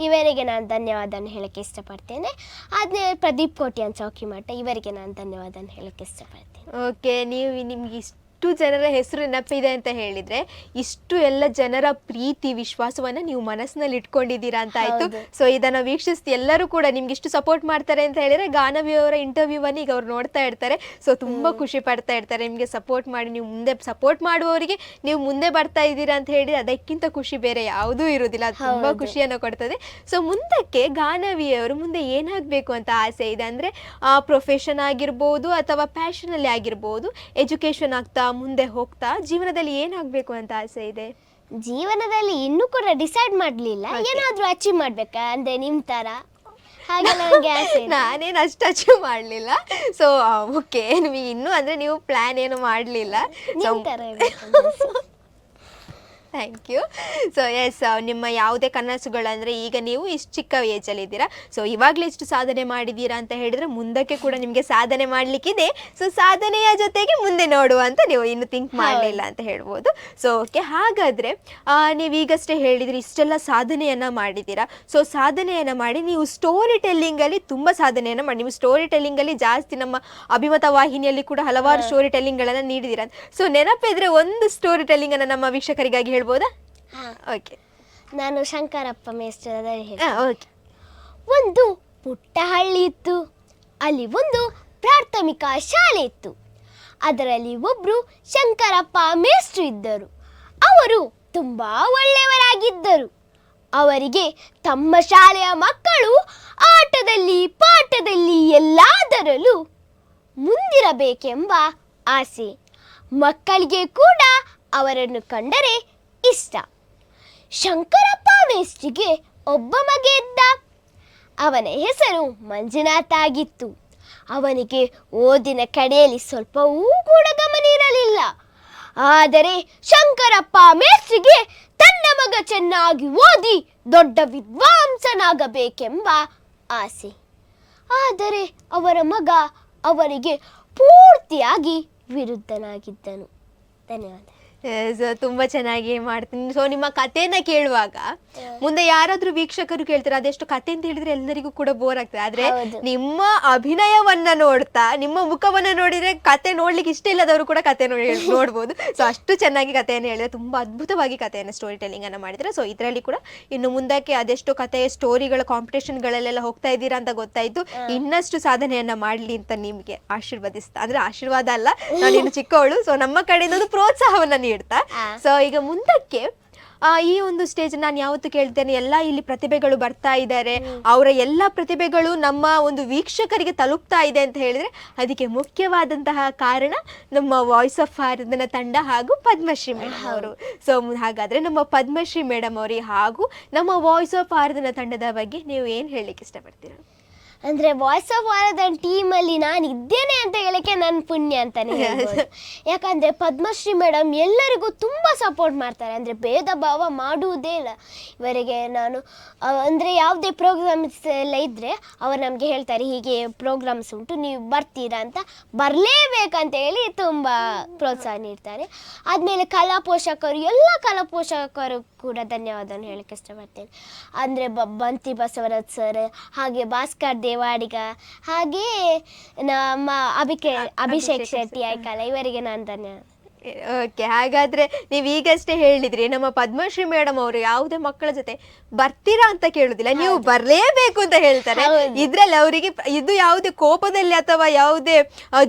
ಇವರಿಗೆ ನಾನು ಧನ್ಯವಾದವನ್ನು ಹೇಳಕ್ಕೆ ಇಷ್ಟಪಡ್ತೇನೆ. ಆದಮೇಲೆ ಪ್ರದೀಪ್ ಕೋಟ್ಯಾನ್ ಚೌಕಿಮಠ ಇವರಿಗೆ ನಾನು ಧನ್ಯವಾದವನ್ನು ಹೇಳಕ್ಕೆ ಇಷ್ಟಪಡ್ತೇನೆ. ಓಕೆ ನೀವು ನಿಮ್ಗೆ ಇಷ್ಟು ಜನರ ಹೆಸರು ನೆನಪಿದೆ ಅಂತ ಹೇಳಿದ್ರೆ ಇಷ್ಟು ಎಲ್ಲ ಜನರ ಪ್ರೀತಿ ವಿಶ್ವಾಸವನ್ನ ನೀವು ಮನಸ್ಸಿನಲ್ಲಿ ಇಟ್ಕೊಂಡಿದ್ದೀರಾ ಅಂತ ಆಯ್ತು. ಸೊ ಇದನ್ನ ವೀಕ್ಷಿಸಿ ಎಲ್ಲರೂ ಕೂಡ ನಿಮ್ಗೆ ಇಷ್ಟು ಸಪೋರ್ಟ್ ಮಾಡ್ತಾರೆ ಅಂತ ಹೇಳಿದ್ರೆ ಗಾನವಿ ಅವರ ಇಂಟರ್ವ್ಯೂ ಅನ್ನ ಈಗ ಅವ್ರು ನೋಡ್ತಾ ಇರ್ತಾರೆ. ಸೊ ತುಂಬಾ ಖುಷಿ ಪಡ್ತಾ ಇರ್ತಾರೆ. ನಿಮ್ಗೆ ಸಪೋರ್ಟ್ ಮಾಡಿ ನೀವು ಮುಂದೆ ಸಪೋರ್ಟ್ ಮಾಡುವವರಿಗೆ ನೀವು ಮುಂದೆ ಬರ್ತಾ ಇದ್ದೀರಾ ಅಂತ ಹೇಳಿದ್ರೆ ಅದಕ್ಕಿಂತ ಖುಷಿ ಬೇರೆ ಯಾವುದೂ ಇರುವುದಿಲ್ಲ. ತುಂಬಾ. ಖುಷಿಯನ್ನು ಕೊಡ್ತದೆ. ಸೊ ಮುಂದಕ್ಕೆ ಗಾನವಿಯವರು ಮುಂದೆ ಏನಾಗಬೇಕು ಅಂತ ಆಸೆ ಇದೆ ಅಂದ್ರೆ ಆ ಪ್ರೊಫೆಷನ್ ಆಗಿರ್ಬೋದು ಅಥವಾ ಪ್ಯಾಷನಲ್ಲಿ ಆಗಿರ್ಬೋದು ಎಜುಕೇಶನ್ ಆಗ್ತಾ ಮುಂದೆ ಹೋಗ್ತಾ ಜೀವನದಲ್ಲಿ ಏನಾಗಬೇಕು ಅಂತ ಆಸೆ ಇದೆ? ಜೀವನದಲ್ಲಿ ಇನ್ನೂ ಕೂಡ ಡಿಸೈಡ್ ಮಾಡಲಿಲ್ಲ. ಏನಾದ್ರೂ ಅಚೀವ್ ಮಾಡ್ಬೇಕಾ? ಅಂದರೆ ನಿಮ್ಮ ಥರ ಹಾಗೆ ನನಗೆ ಆಸೆ ಇದೆ. ನಾನೇನು ಅಷ್ಟು ಅಚೀವ್ ಮಾಡಲಿಲ್ಲ. ಸೊ ಓಕೆ ನಿಮಗೆ ಇನ್ನೂ ಅಂದರೆ ನೀವು ಪ್ಲ್ಯಾನ್ ಏನು ಮಾಡಲಿಲ್ಲ. ನಿಮ್ಮ ಥರ ಆಸೆ. ಥ್ಯಾಂಕ್ ಯು ಸೊ ಎಸ್ ನಿಮ್ಮ ಯಾವುದೇ ಕನಸುಗಳಂದರೆ ಈಗ ನೀವು ಇಷ್ಟು ಚಿಕ್ಕ ಏಜಲ್ಲಿ ಇದ್ದೀರಾ. ಸೊ ಇವಾಗಲೇ ಇಷ್ಟು ಸಾಧನೆ ಮಾಡಿದ್ದೀರಾ ಅಂತ ಹೇಳಿದರೆ ಮುಂದಕ್ಕೆ ಕೂಡ ನಿಮಗೆ ಸಾಧನೆ ಮಾಡಲಿಕ್ಕಿದೆ. ಸೊ ಸಾಧನೆಯ ಜೊತೆಗೆ ಮುಂದೆ ನೋಡುವ ಅಂತ ನೀವು ಇನ್ನು ಥಿಂಕ್ ಮಾಡಲಿಲ್ಲ ಅಂತ ಹೇಳ್ಬೋದು. ಸೊ ಓಕೆ ಹಾಗಾದರೆ ನೀವು ಈಗಷ್ಟೇ ಹೇಳಿದ್ರಿ ಇಷ್ಟೆಲ್ಲ ಸಾಧನೆಯನ್ನು ಮಾಡಿದ್ದೀರಾ. ಸೊ ಸಾಧನೆಯನ್ನು ಮಾಡಿ ನೀವು ಸ್ಟೋರಿ ಟೆಲ್ಲಿಂಗಲ್ಲಿ ತುಂಬ ಸಾಧನೆಯನ್ನು ಮಾಡಿ. ನೀವು ಸ್ಟೋರಿ ಟೆಲ್ಲಿಂಗಲ್ಲಿ ಜಾಸ್ತಿ ನಮ್ಮ ಅಭಿಮತ ವಾಹಿನಿಯಲ್ಲಿ ಕೂಡ ಹಲವಾರು ಸ್ಟೋರಿ ಟೆಲ್ಲಿಂಗ್ಗಳನ್ನು ನೀಡಿದ್ದೀರಾ ಸೊ ನೆನಪಿದ್ರೆ ಒಂದು ಸ್ಟೋರಿ ಟೆಲ್ಲಿಂಗನ್ನು ನಮ್ಮ ವೀಕ್ಷಕರಿಗಾಗಿ ಹೇಳ್ಬೋದಾ? ಹಾ. ಓಕೆ ನಾನು ಶಂಕರಪ್ಪ ಮೇಸ್ಟರ್ ಹೇಳಿ ಓಕೆ ಒಂದು ಪುಟ್ಟ ಹಳ್ಳಿ ಇತ್ತು. ಅಲ್ಲಿ ಒಂದು ಪ್ರಾಥಮಿಕ ಶಾಲೆ ಇತ್ತು. ಅದರಲ್ಲಿ ಒಬ್ರು ಶಂಕರಪ್ಪ ಮೇಸ್ಟ್ರು ಇದ್ದರು. ಅವರು ತುಂಬಾ ಒಳ್ಳೆಯವರಾಗಿದ್ದರು. ಅವರಿಗೆ ತಮ್ಮ ಶಾಲೆಯ ಮಕ್ಕಳು ಆಟದಲ್ಲಿ ಪಾಠದಲ್ಲಿ ಎಲ್ಲಾದರಲ್ಲೂ ಮುಂದಿರಬೇಕೆಂಬ ಆಸೆ. ಮಕ್ಕಳಿಗೆ ಕೂಡ ಅವರನ್ನು ಕಂಡರೆ ಇಷ್ಟ. ಶಂಕರಪ್ಪ ಮೇಷ್ಟ್ರಿಗೆ ಒಬ್ಬ ಮಗ ಇದ್ದ. ಅವನ ಹೆಸರು ಮಂಜುನಾಥ ಆಗಿತ್ತು. ಅವನಿಗೆ ಓದಿನ ಕಡೆಯಲ್ಲಿ ಸ್ವಲ್ಪವೂ ಕೂಡ ಗಮನ ಇರಲಿಲ್ಲ. ಆದರೆ ಶಂಕರಪ್ಪ ಮೇಸ್ತ್ರಿಗೆ ತನ್ನ ಮಗ ಚೆನ್ನಾಗಿ ಓದಿ ದೊಡ್ಡ ವಿದ್ವಾಂಸನಾಗಬೇಕೆಂಬ ಆಸೆ. ಆದರೆ ಅವರ ಮಗ ಅವರಿಗೆ ಪೂರ್ತಿಯಾಗಿ ವಿರುದ್ಧನಾಗಿದ್ದನು. ಧನ್ಯವಾದ. ತುಂಬ ಚೆನ್ನಾಗಿ ಮಾಡ್ತೀನಿ. ಸೊ ನಿಮ್ಮ ಕಥೆನ ಕೇಳುವಾಗ ಮುಂದೆ ಯಾರಾದ್ರೂ ವೀಕ್ಷಕರು ಕೇಳ್ತಾರೆ ಅದೆಷ್ಟು ಕತೆ ಅಂತ ಹೇಳಿದ್ರೆ ಎಲ್ಲರಿಗೂ ಕೂಡ ಬೋರ್ ಆಗ್ತದೆ. ಆದ್ರೆ ನಿಮ್ಮ ಅಭಿನಯವನ್ನ ನೋಡ್ತಾ ನಿಮ್ಮ ಮುಖವನ್ನ ನೋಡಿದ್ರೆ ಕತೆ ನೋಡ್ಲಿಕ್ಕೆ ಇಷ್ಟ ಇಲ್ಲದವರು ಕೂಡ ಕತೆ ನೋಡಿ ನೋಡ್ಬೋದು. ಸೊ ಅಷ್ಟು ಚೆನ್ನಾಗಿ ಕಥೆಯನ್ನು ಹೇಳಿದ್ರೆ ತುಂಬಾ ಅದ್ಭುತವಾಗಿ ಕಥೆಯನ್ನು ಸ್ಟೋರಿ ಟೆಲ್ಲಿಂಗ್ ಅನ್ನ ಮಾಡಿದ್ರೆ. ಸೊ ಇದರಲ್ಲಿ ಕೂಡ ಇನ್ನು ಮುಂದಕ್ಕೆ ಅದೆಷ್ಟು ಕತೆ ಸ್ಟೋರಿಗಳ ಕಾಂಪಿಟೇಷನ್ಗಳಲ್ಲೆಲ್ಲ ಹೋಗ್ತಾ ಇದ್ದೀರಾ ಅಂತ ಗೊತ್ತಾಯ್ತು. ಇನ್ನಷ್ಟು ಸಾಧನೆಯನ್ನ ಮಾಡ್ಲಿ ಅಂತ ನಿಮ್ಗೆ ಆಶೀರ್ವದಿಸ್ತಾ ಅಂದ್ರೆ ಆಶೀರ್ವಾದ ಅಲ್ಲ ನಾನು ಇನ್ನು ಚಿಕ್ಕವಳು. ಸೊ ನಮ್ಮ ಕಡೆಯಿಂದ ಪ್ರೋತ್ಸಾಹವನ್ನ ಪ್ರೋತ್ಸಾಹವನ್ನ ನೀಡ್ತಾ ಆ. ಸೊ ಈಗ ಮುಂದಕ್ಕೆ ಆ, ಈ ಒಂದು ಸ್ಟೇಜ್ ನಾನು ಯಾವತ್ತು ಕೇಳ್ತೇನೆ ಎಲ್ಲ ಇಲ್ಲಿ ಪ್ರತಿಭೆಗಳು ಬರ್ತಾ ಇದ್ದಾರೆ ಅವರ ಎಲ್ಲ ಪ್ರತಿಭೆಗಳು ನಮ್ಮ ಒಂದು ವೀಕ್ಷಕರಿಗೆ ತಲುಪ್ತಾ ಇದೆ ಅಂತ ಹೇಳಿದ್ರೆ ಅದಕ್ಕೆ ಮುಖ್ಯವಾದಂತಹ ಕಾರಣ ನಮ್ಮ ವಾಯ್ಸ್ ಆಫ್ ಭಾರತನ ತಂಡ ಹಾಗೂ ಪದ್ಮಶ್ರೀ ಮೇಡಮ್ ಅವರು. ಸೊ ಹಾಗಾದ್ರೆ ನಮ್ಮ ಪದ್ಮಶ್ರೀ ಮೇಡಮ್ ಅವರಿಗೆ ಹಾಗೂ ನಮ್ಮ ವಾಯ್ಸ್ ಆಫ್ ಭಾರತನ ತಂಡದ ಬಗ್ಗೆ ನೀವು ಏನು ಹೇಳಲಿಕ್ಕೆ ಇಷ್ಟಪಡ್ತೀರಾ? ಅಂದ್ರೆ ವಾಯ್ಸ್ ಆಫ್ ವಾರದನ್ ಟೀಮ್ ಅಲ್ಲಿ ನಾನು ಇದ್ದೇನೆ ಅಂತ ಹೇಳಕ್ಕೆ ನನ್ನ ಪುಣ್ಯ ಅಂತಾನೆ ಹೇಳ್ಬೋದು. ಯಾಕಂದ್ರೆ ಪದ್ಮಶ್ರೀ ಮೇಡಮ್ ಎಲ್ಲರಿಗೂ ತುಂಬಾ ಸಪೋರ್ಟ್ ಮಾಡ್ತಾರೆ. ಅಂದ್ರೆ ಭೇದ ಭಾವ ಮಾಡುವುದೇ ಇಲ್ಲ. ಇವರಿಗೆ ನಾನು ಅಂದ್ರೆ ಯಾವುದೇ ಪ್ರೋಗ್ರಾಮ್ಸ್ ಎಲ್ಲ ಇದ್ರೆ ಅವ್ರು ನಮಗೆ ಹೇಳ್ತಾರೆ ಹೀಗೆ ಪ್ರೋಗ್ರಾಮ್ಸ್ ಉಂಟು ನೀವು ಬರ್ತೀರಾ ಅಂತ. ಬರಲೇಬೇಕಂತ ಹೇಳಿ ತುಂಬಾ ಪ್ರೋತ್ಸಾಹ ನೀಡ್ತಾರೆ. ಆದ್ಮೇಲೆ ಕಲಾ ಪೋಷಕರು ಎಲ್ಲ ಕಲಾ ಪೋಷಕರು ಕೂಡ ಧನ್ಯವಾದವನ್ನು ಹೇಳಕ್ಕೆ ಇಷ್ಟಪಡ್ತೇನೆ. ಅಂದರೆ ಬ ಬಂತಿ ಬಸವರಾಜ್ ಸರ್ ಹಾಗೆ ಭಾಸ್ಕರ್ ದೇವಾಡಿಗ. ಹಾಗೆ ನಮ್ಮ ಅಭಿಕೆ ಅಭಿಷೇಕ್ ಶೆಟ್ಟಿ ಆಯ್ಕಲ್ಲ ಇವರಿಗೆ ನಾನು ಧನ್ಯವಾದ ಓಕೆ ಹಾಗಾದ್ರೆ ನೀವು ಈಗಷ್ಟೇ ಹೇಳಿದ್ರಿ ನಮ್ಮ ಪದ್ಮಶ್ರೀ ಮೇಡಮ್ ಅವರು ಯಾವುದೇ ಮಕ್ಕಳ ಜೊತೆ ಬರ್ತೀರಾ ಅಂತ ಕೇಳುದಿಲ್ಲ ನೀವು ಬರ್ಲೇಬೇಕು ಅಂತ ಹೇಳ್ತಾರೆ. ಇದ್ರಲ್ಲಿ ಅವರಿಗೆ ಇದು ಯಾವುದೇ ಕೋಪದಲ್ಲಿ ಅಥವಾ ಯಾವುದೇ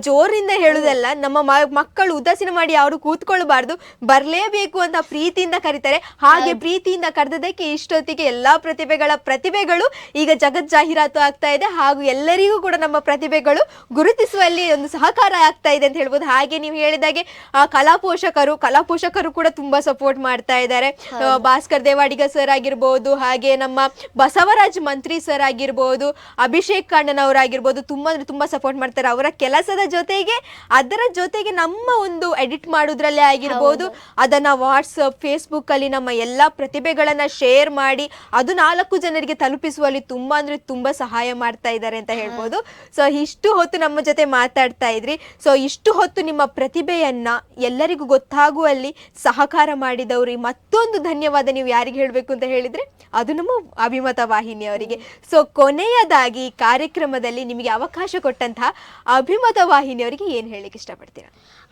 ಜೋರಿಂದ ಹೇಳುದಲ್ಲ ನಮ್ಮ ಮಕ್ಕಳು ಉದಾಸೀನ ಮಾಡಿ ಅವರು ಕೂತ್ಕೊಳ್ಬಾರ್ದು ಬರ್ಲೇಬೇಕು ಅಂತ ಪ್ರೀತಿಯಿಂದ ಕರೀತಾರೆ. ಹಾಗೆ ಪ್ರೀತಿಯಿಂದ ಕರೆದದಕ್ಕೆ ಇಷ್ಟೊತ್ತಿಗೆ ಎಲ್ಲಾ ಪ್ರತಿಭೆಗಳ ಪ್ರತಿಭೆಗಳು ಈಗ ಜಗತ್ ಜಾಹೀರಾತು ಆಗ್ತಾ ಇದೆ ಹಾಗೂ ಎಲ್ಲರಿಗೂ ಕೂಡ ನಮ್ಮ ಪ್ರತಿಭೆಗಳು ಗುರುತಿಸುವಲ್ಲಿ ಒಂದು ಸಹಕಾರ ಆಗ್ತಾ ಇದೆ ಅಂತ ಹೇಳ್ಬೋದು. ಹಾಗೆ ನೀವು ಹೇಳಿದಾಗೆ ಆ, ಕಲಾ ಪೋಷಕರು ಕಲಾ ಪೋಷಕರು ಕೂಡ ತುಂಬಾ ಸಪೋರ್ಟ್ ಮಾಡ್ತಾ ಇದ್ದಾರೆ. ಭಾಸ್ಕರ್ ದೇವಾಡಿಗ ಸರ್ ಆಗಿರ್ಬೋದು ಹಾಗೆ ನಮ್ಮ ಬಸವರಾಜ್ ಮಂತ್ರಿ ಸರ್ ಆಗಿರ್ಬೋದು ಅಭಿಷೇಕ್ ಅಣ್ಣನವರಾಗಿರ್ಬೋದು ತುಂಬಾ ಅಂದ್ರೆ ತುಂಬಾ ಸಪೋರ್ಟ್ ಮಾಡ್ತಾರೆ. ಅವರ ಕೆಲಸದ ಜೊತೆಗೆ ಅದರ ಜೊತೆಗೆ ನಮ್ಮ ಒಂದು ಎಡಿಟ್ ಮಾಡೋದ್ರಲ್ಲೇ ಆಗಿರ್ಬೋದು ಅದನ್ನ ವಾಟ್ಸ್ಆಪ್ ಫೇಸ್ಬುಕ್ ಅಲ್ಲಿ ನಮ್ಮ ಎಲ್ಲಾ ಪ್ರತಿಭೆಗಳನ್ನ ಶೇರ್ ಮಾಡಿ ಅದು ನಾಲ್ಕು ಜನರಿಗೆ ತಲುಪಿಸುವಲ್ಲಿ ತುಂಬಾ ಅಂದ್ರೆ ತುಂಬಾ ಸಹಾಯ ಮಾಡ್ತಾ ಇದ್ದಾರೆ ಅಂತ ಹೇಳ್ಬೋದು. ಸೊ ಇಷ್ಟು ಹೊತ್ತು ನಮ್ಮ ಜೊತೆ ಮಾತಾಡ್ತಾ ಇದ್ರಿ. ಸೊ ಇಷ್ಟು ಹೊತ್ತು ನಿಮ್ಮ ಪ್ರತಿಭೆಯನ್ನ ಎಲ್ಲರಿಗೂ ಗೊತ್ತಾಗುವಲ್ಲಿ ಸಹಕಾರ ಮಾಡಿದವ್ರಿ. ಮತ್ತೊಂದು ಧನ್ಯವಾದ ನೀವು ಯಾರಿಗೆ ಹೇಳಬೇಕು ಅಂತ ಹೇಳಿದ್ರೆ, ಅದು ನಮ್ಮ ಅಭಿಮತ ವಾಹಿನಿಯವರಿಗೆ ಸೊ ಕೊನೆಯದಾಗಿ ಕಾರ್ಯಕ್ರಮದಲ್ಲಿ ನಿಮಗೆ ಅವಕಾಶ ಕೊಟ್ಟಂತಹ ಅಭಿಮತ ವಾಹಿನಿಯವರಿಗೆ ಏನು ಹೇಳಲಿಕ್ಕೆ ಇಷ್ಟಪಡ್ತೀರಾ?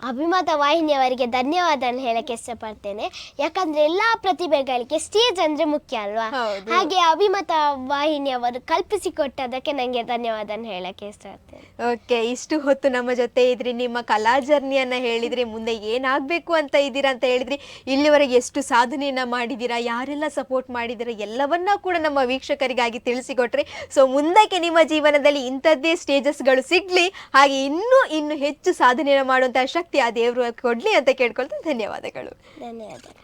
ಅಭಿಮತ ವಾಹಿನಿಯವರಿಗೆ ಧನ್ಯವಾದವನ್ನು ಹೇಳಕ್ಕೆ ಇಷ್ಟಪಡ್ತೇನೆ. ಯಾಕಂದ್ರೆ ಎಲ್ಲಾ ಪ್ರತಿಭೆಗಳಿಗೆ ಸ್ಟೇಜ್ ಅಂದ್ರೆ ಮುಖ್ಯ ಅಲ್ವಾ? ಹಾಗೆ ಅಭಿಮತ ವಾಹಿನಿಯವರು ಕಲ್ಪಿಸಿಕೊಟ್ಟದಕ್ಕೆ ನಂಗೆ ಧನ್ಯವಾದ ಹೇಳಕ್ಕೆ ಇಷ್ಟಪಡ್ತೇನೆ. ಓಕೆ ಇಷ್ಟು ಹೊತ್ತು ನಮ್ಮ ಜೊತೆ ಇದ್ರಿ ನಿಮ್ಮ ಕಲಾ ಜರ್ನಿಯನ್ನ ಹೇಳಿದ್ರಿ ಮುಂದೆ ಏನಾಗಬೇಕು ಅಂತ ಇದ್ದೀರಾ ಅಂತ ಹೇಳಿದ್ರಿ ಇಲ್ಲಿವರೆಗೆ ಎಷ್ಟು ಸಾಧನೆಯನ್ನ ಮಾಡಿದ್ದೀರಾ ಯಾರೆಲ್ಲ ಸಪೋರ್ಟ್ ಮಾಡಿದ್ದೀರಾ ಎಲ್ಲವನ್ನ ಕೂಡ ನಮ್ಮ ವೀಕ್ಷಕರಿಗಾಗಿ ತಿಳಿಸಿಕೊಟ್ರಿ. ಸೊ ಮುಂದಕ್ಕೆ ನಿಮ್ಮ ಜೀವನದಲ್ಲಿ ಇಂಥದ್ದೇ ಸ್ಟೇಜಸ್ಗಳು ಸಿಗ್ಲಿ ಹಾಗೆ ಇನ್ನೂ ಇನ್ನು ಹೆಚ್ಚು ಸಾಧನೆಯನ್ನು ಮಾಡುವಂತಹ ಶಕ್ತಿ ಆ ದೇವರು ಕೊಡ್ಲಿ ಅಂತ ಕೇಳ್ಕೊಳ್ತಾ ಧನ್ಯವಾದಗಳು. ಧನ್ಯವಾದಗಳು.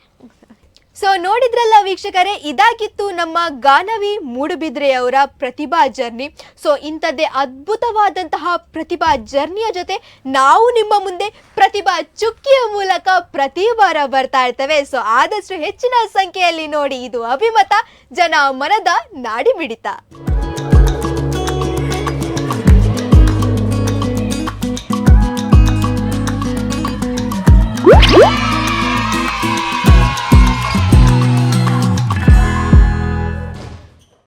ಸೊ ನೋಡಿದ್ರಲ್ಲ ವೀಕ್ಷಕರೇ ಇದಾಗಿತ್ತು ನಮ್ಮ ಗಾನವಿ ಮೂಡುಬಿದ್ರೆಯವರ ಪ್ರತಿಭಾ ಜರ್ನಿ. ಸೊ ಇಂಥದ್ದೇ ಅದ್ಭುತವಾದಂತಹ ಪ್ರತಿಭಾ ಜರ್ನಿಯ ಜೊತೆ ನಾವು ನಿಮ್ಮ ಮುಂದೆ ಪ್ರತಿಭಾ ಚುಕ್ಕಿಯ ಮೂಲಕ ಪ್ರತಿ ವಾರ ಬರ್ತಾ ಇರ್ತವೆ. ಸೊ ಆದಷ್ಟು ಹೆಚ್ಚಿನ ಸಂಖ್ಯೆಯಲ್ಲಿ ನೋಡಿ ಇದು ಅಭಿಮತ ಜನ ಮನದ ನಾಡಿ ಮಿಡಿತ Música